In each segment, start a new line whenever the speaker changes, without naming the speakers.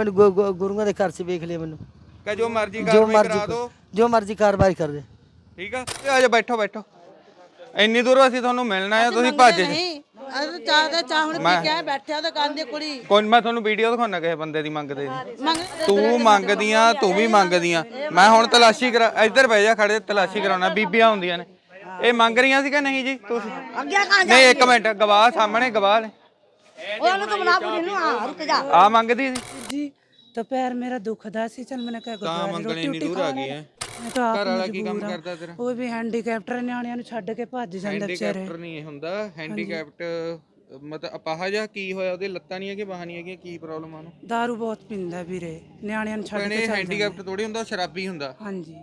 ਮੈਨੂੰ ਗੁ- ਗੁ- ਗੁਰੂਆਂ ਦੇ ਘਰ 'ਚ ਵੇਖ ਲਿਆ ਮੈਨੂੰ।
ਕਿ ਜੋ ਮਰਜ਼ੀ
ਜੋ
ਕਾਰਵਾਈ
ਮਰਜ਼ੀ
ਕਰਾ ਦਿਓ।
ਜੋ ਮਰਜ਼ੀ ਕਾਰਵਾਈ ਕਰ ਦੇ।
ਠੀਕ ਆ? ਤੇ ਆ ਜਾ ਬੈਠੋ ਬੈਠੋ। ਇੰਨੀ ਦੂਰੋਂ ਅਸੀਂ ਤੁਹਾਨੂੰ ਮਿਲਣਾ ਆ ਤੁਸੀਂ ਭੱਜ ਜੇ
ਨਹੀਂ। ਅਸੀਂ ਚਾਹ ਦਾ ਚਾਹ ਹੁਣ ਪੀ ਕੇ ਆਏ, ਬੈਠਿਆ ਤਾਂ ਕੰਨ ਦੀ ਕੁੜੀ।
ਕੋਈ ਨੀ, ਮੈਂ ਤੁਹਾਨੂੰ ਵੀਡੀਓ ਦਿਖਾਉਣਾ ਕਿਸੇ ਬੰਦੇ ਦੀ ਮੰਗਦੇ ਦੀ।
ਮੰਗ
ਤੂੰ ਮੰਗਦੀਆਂ ਤੂੰ ਵੀ ਮੰਗਦੀਆਂ। ਮੈਂ ਹੁਣ ਤਲਾਸ਼ੀ ਕਰਾ ਇੱਧਰ ਬਹਿ ਜਾ ਖੜੇ ਤਲਾਸ਼ੀ ਕਰਾਉਣਾ ਬੀਬੀਆਂ ਹੁੰਦੀਆਂ ਨੇ। ਇਹ ਮੰਗ ਰਹੀਆਂ ਸੀ ਕਿ ਨਹੀਂ ਜੀ ਤੁਸੀਂ?
ਅੱਗੇ ਕਾਂ
ਨਹੀਂ ਇੱਕ ਮਿੰਟ ਗਵਾਹ ਸਾਹਮਣੇ ਗਵਾਹ ਨੇ।
ਉਹਨੂੰ ਤਾਂ ਬਣਾ ਬੁੜੀ ਨੂੰ ਆ ਰੁਕ ਜਾ
ਆ ਮੰਗਦੀ ਸੀ
ਜੀ ਤਾਂ ਪੈਰ ਮੇਰਾ ਦੁਖਦਾ ਸੀ ਚਲ ਮੈਨੇ ਕਿਹਾ
ਤਾਂ
ਗੁਰਦੁਆਰੇ
ਮੰਗਣੇ
ਰੋਟੀ
ਇੰਨੀ
ਰੋਟੀ
ਦੂਰ
ਖਾ
ਆ
ਲੈ
ਗਈ ਹੈ
ਮੈਂ ਤਾਂ ਆਪ
ਘਰ ਵਾਲਾ ਕੀ ਕੰਮ
ਮਜਬੂਰ ਹਾਂ।
ਕਰਦਾ ਤੇਰਾ
ਉਹ ਵੀ ਹੈਂਡੀਕੈਪਟਰ ਨਿਆਣਿਆਂ ਨੂੰ ਛੱਡ ਕੇ ਭੱਜ ਜਾਂਦਾ ਵਿਚਾਰੇ
ਹੈਂਡੀਕੈਪਟਰ ਨਹੀਂ ਇਹ ਹੁੰਦਾ ਹੈਂਡੀਕੈਪਟ ਮਤਲਬ ਅਪਾਹਜ ਕੀ ਹੋਇਆ ਉਹਦੇ ਲੱਤਾਂ ਨਹੀਂ ਹੈਗੀਆਂ ਬਾਹਾਂ ਨਹੀਂ ਹੈਗੀਆਂ ਕੀ ਪ੍ਰੋਬਲਮ ਆ ਉਹਨੂੰ
दारू ਬਹੁਤ ਪੀਂਦਾ ਵੀਰੇ ਨਿਆਣਿਆਂ ਨੂੰ ਛੱਡ
ਭੈਣੇ
ਕੇ ਚੱਲ
ਹੈਂਡੀਕੈਪਟ ਥੋੜੀ ਹੁੰਦਾ ਸ਼ਰਾਬੀ ਹੁੰਦਾ
ਹਾਂਜੀ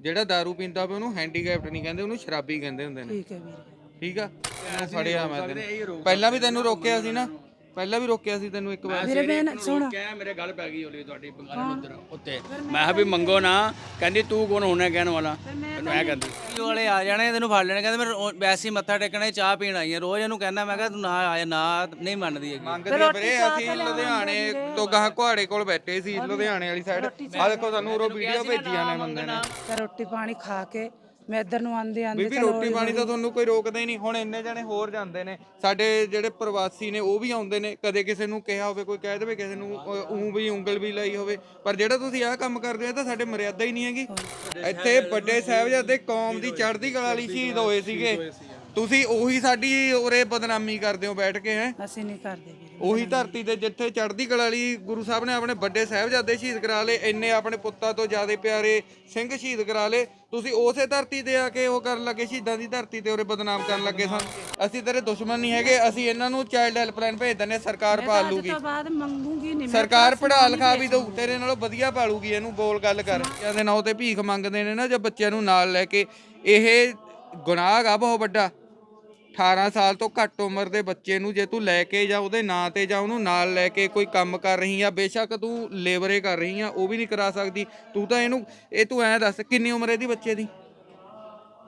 ਜਿਹੜਾ दारू ਪੀਂਦਾ ਪਿਆ ਉਹਨੂੰ ਹੈਂਡੀਕੈਪਟ ਨਹੀਂ ਕਹਿੰਦੇ ਉਹਨੂੰ ਸ਼ਰਾਬੀ ਕਹਿੰਦੇ ਹੁੰਦੇ ਨੇ
ਠੀਕ ਹੈ ਵੀਰੇ
ਠੀਕ ਆ? ਤੈਨੂੰ ਫੜਿਆ ਮੈਂ ਤੈਨੂੰ। ਪਹਿਲਾਂ ਵੀ ਤੈਨੂੰ ਰੋਕਿਆ ਸੀ ਨਾ? ਪਹਿਲਾਂ ਵੀ ਰੋਕਿਆ ਸੀ ਤੈਨੂੰ ਇੱਕ ਵਾਰ?
ਵੀਰੇ ਮੈਂ ਸੁਣ।
ਕਹਿ ਮੇਰੇ ਗੱਲ ਪੈ ਗਈ ਹੋਲੀ ਤੁਹਾਡੀ ਬੰਗਾਲੀ ਉਧਰ ਉੱਤੇ। ਮੈਂ ਕਿਹਾ ਵੀ ਮੰਗੋ ਨਾ। ਕਹਿੰਦੀ ਤੂੰ ਕੌਣ ਹੋਣਾ ਕਹਿਣ ਵਾਲਾ? ਮੈਨੂੰ ਐ ਕਹਿੰਦੀ।
ਇਹ ਵਾਲੇ ਆ ਜਾਣੇ ਤੈਨੂੰ ਫੜ ਲੈਣੇ। ਕਹਿੰਦੇ ਮੈਂ ਵੈਸੇ ਹੀ ਮੱਥਾ ਟੇਕਣਾ ਚਾਹ ਪੀਣ ਆਈ ਆ। ਰੋਜ਼ ਇਹਨੂੰ ਕਹਿੰਦਾ ਮੈਂ ਕਿਹਾ ਤੂੰ ਨਾ ਆਇਆ ਨਾ ਨਹੀਂ ਮੰਨਦੀ ਹੈਗੀ।
ਮੰਗਦੇ ਵੀਰੇ ਅਸੀਂ ਲੁਧਿਆਣੇ ਤੋਂ ਗਾਹ ਕੁਹਾੜੇ ਕੋਲ ਬੈਠੇ ਸੀ ਲੁਧਿਆਣੇ ਵਾਲੀ ਸਾਈਡ ਆ ਦੇਖੋ ਸਾਨੂੰ ਉਹ ਵੀਡੀਓ ਭੇਜੀਆਂ ਨੇ ਬੰਦੇ ਨੇ।
ਰੋਟੀ ਪਾਣੀ ਖਾ ਕੇ ਮੈਂ ਇੱਧਰ ਨੂੰ ਆਂਦੇ ਆਂਦੇ
ਬੀਬੀ ਰੋਟੀ ਪਾਣੀ ਤਾਂ ਤੁਹਾਨੂੰ ਕੋਈ ਰੋਕਦਾ ਹੀ ਨਹੀਂ। ਹੁਣ ਇੰਨੇ ਜਣੇ ਹੋਰ ਜਾਂਦੇ ਨੇ। ਸਾਡੇ ਜਿਹੜੇ ਪ੍ਰਵਾਸੀ ਨੇ ਉਹ ਵੀ ਆਉਂਦੇ ਨੇ। ਕਦੇ ਕਿਸੇ ਨੂੰ ਕਿਹਾ ਹੋਵੇ ਕੋਈ ਕਹਿ ਦੇਵੇ ਕਿਸੇ ਨੂੰ ਉਂ ਵੀ ਉਂਗਲ ਵੀ ਲਾਈ ਹੋਵੇ। ਪਰ ਜਿਹੜਾ ਤੁਸੀਂ ਆਹ ਕੰਮ ਕਰਦੇ ਹੋ ਇਹ ਤਾਂ ਸਾਡੇ ਮਰਿਆਦਾ ਹੀ ਨਹੀਂ ਹੈਗੀ। ਇੱਥੇ ਵੱਡੇ ਸਾਹਿਬਜ਼ਾਦੇ ਕੌਮ ਦੀ ਚੜ੍ਹਦੀ ਕਲਾ ਲਈ ਸ਼ਹੀਦ ਹੋਏ ਸੀਗੇ। ਤੁਸੀਂ ਉਹੀ ਸਾਡੀ ਉਰੇ ਬਦਨਾਮੀ ਕਰਦੇ ਹੋ ਬੈਠ ਕੇ ਹੈ?
ਅਸੀਂ ਨਹੀਂ ਕਰਦੇ।
ਉਹੀ ਧਰਤੀ ਤੇ ਜਿੱਥੇ ਚੜ੍ਹਦੀ ਕਲਾ ਲਈ ਗੁਰੂ ਸਾਹਿਬ ਨੇ ਆਪਣੇ ਵੱਡੇ ਸਾਹਿਬਜ਼ਾਦੇ ਸ਼ਹੀਦ ਕਰਾ ਲਏ ਇੰਨੇ ਆਪਣੇ ਪੁੱਤਾਂ ਤੋਂ ਜ਼ਿਆਦਾ ਪਿਆਰੇ ਸਿੰਘ ਸ਼ਹੀਦ ਕਰਾ ਲਏ। ਤੁਸੀਂ ਉਸੇ ਧਰਤੀ ਤੇ ਆ ਕੇ ਉਹ ਕਰਨ ਲੱਗੇ ਸ਼ਹੀਦਾਂ ਦੀ ਧਰਤੀ ਤੇ ਉਰੇ ਬਦਨਾਮ ਕਰਨ ਲੱਗੇ ਸਨ। ਅਸੀਂ ਤੇਰੇ ਦੁਸ਼ਮਣ ਨਹੀਂ ਹੈਗੇ ਅਸੀਂ ਇਹਨਾਂ ਨੂੰ ਚਾਈਲਡ ਹੈਲਪਲਾਈਨ ਭੇਜ ਦਿੰਦੇ ਹਾਂ, ਸਰਕਾਰ ਪਾਲ ਲੂਗੀ।
ਬਾਅਦ ਮੰਗੂਗੀ ਨਹੀਂ
ਸਰਕਾਰ ਪੜ੍ਹਾ ਲਿਖਾ ਵੀ ਦਊ ਤੇਰੇ ਨਾਲੋਂ ਵਧੀਆ ਪਾਲੂਗੀ ਇਹਨੂੰ ਬੋਲ ਗੱਲ ਕਰ। ਬੱਚਿਆਂ ਦੇ ਨਾਂ ਤੇ ਭੀਖ ਮੰਗਦੇ ਨੇ ਨਾ ਜਦ ਬੱਚਿਆਂ ਨੂੰ ਨਾਲ ਲੈ ਕੇ ਇਹ ਗੁਨਾਹ ਆ ਬਹੁਤ ਵੱਡਾ। 18 ਸਾਲ ਤੋਂ ਘੱਟ ਉਮਰ ਦੇ ਬੱਚੇ ਨੂੰ ਜੇ ਤੂੰ ਲੈ ਕੇ ਜਾਂ ਉਹਦੇ ਨਾਂ ਤੇ ਜਾਂ ਉਹਨੂੰ ਨਾਲ ਲੈ ਕੇ ਕੋਈ ਕੰਮ ਕਰ ਰਹੀ ਆ ਬੇਸ਼ੱਕ ਤੂੰ ਲੇਬਰੇ ਕਰ ਰਹੀ ਆ ਉਹ ਵੀ ਨਹੀਂ ਕਰਾ ਸਕਦੀ। ਤੂੰ ਤਾਂ ਇਹਨੂੰ ਇਹ ਤੂੰ ਐਂ ਦੱਸ ਕਿੰਨੀ ਉਮਰ ਇਹਦੀ ਬੱਚੇ ਦੀ?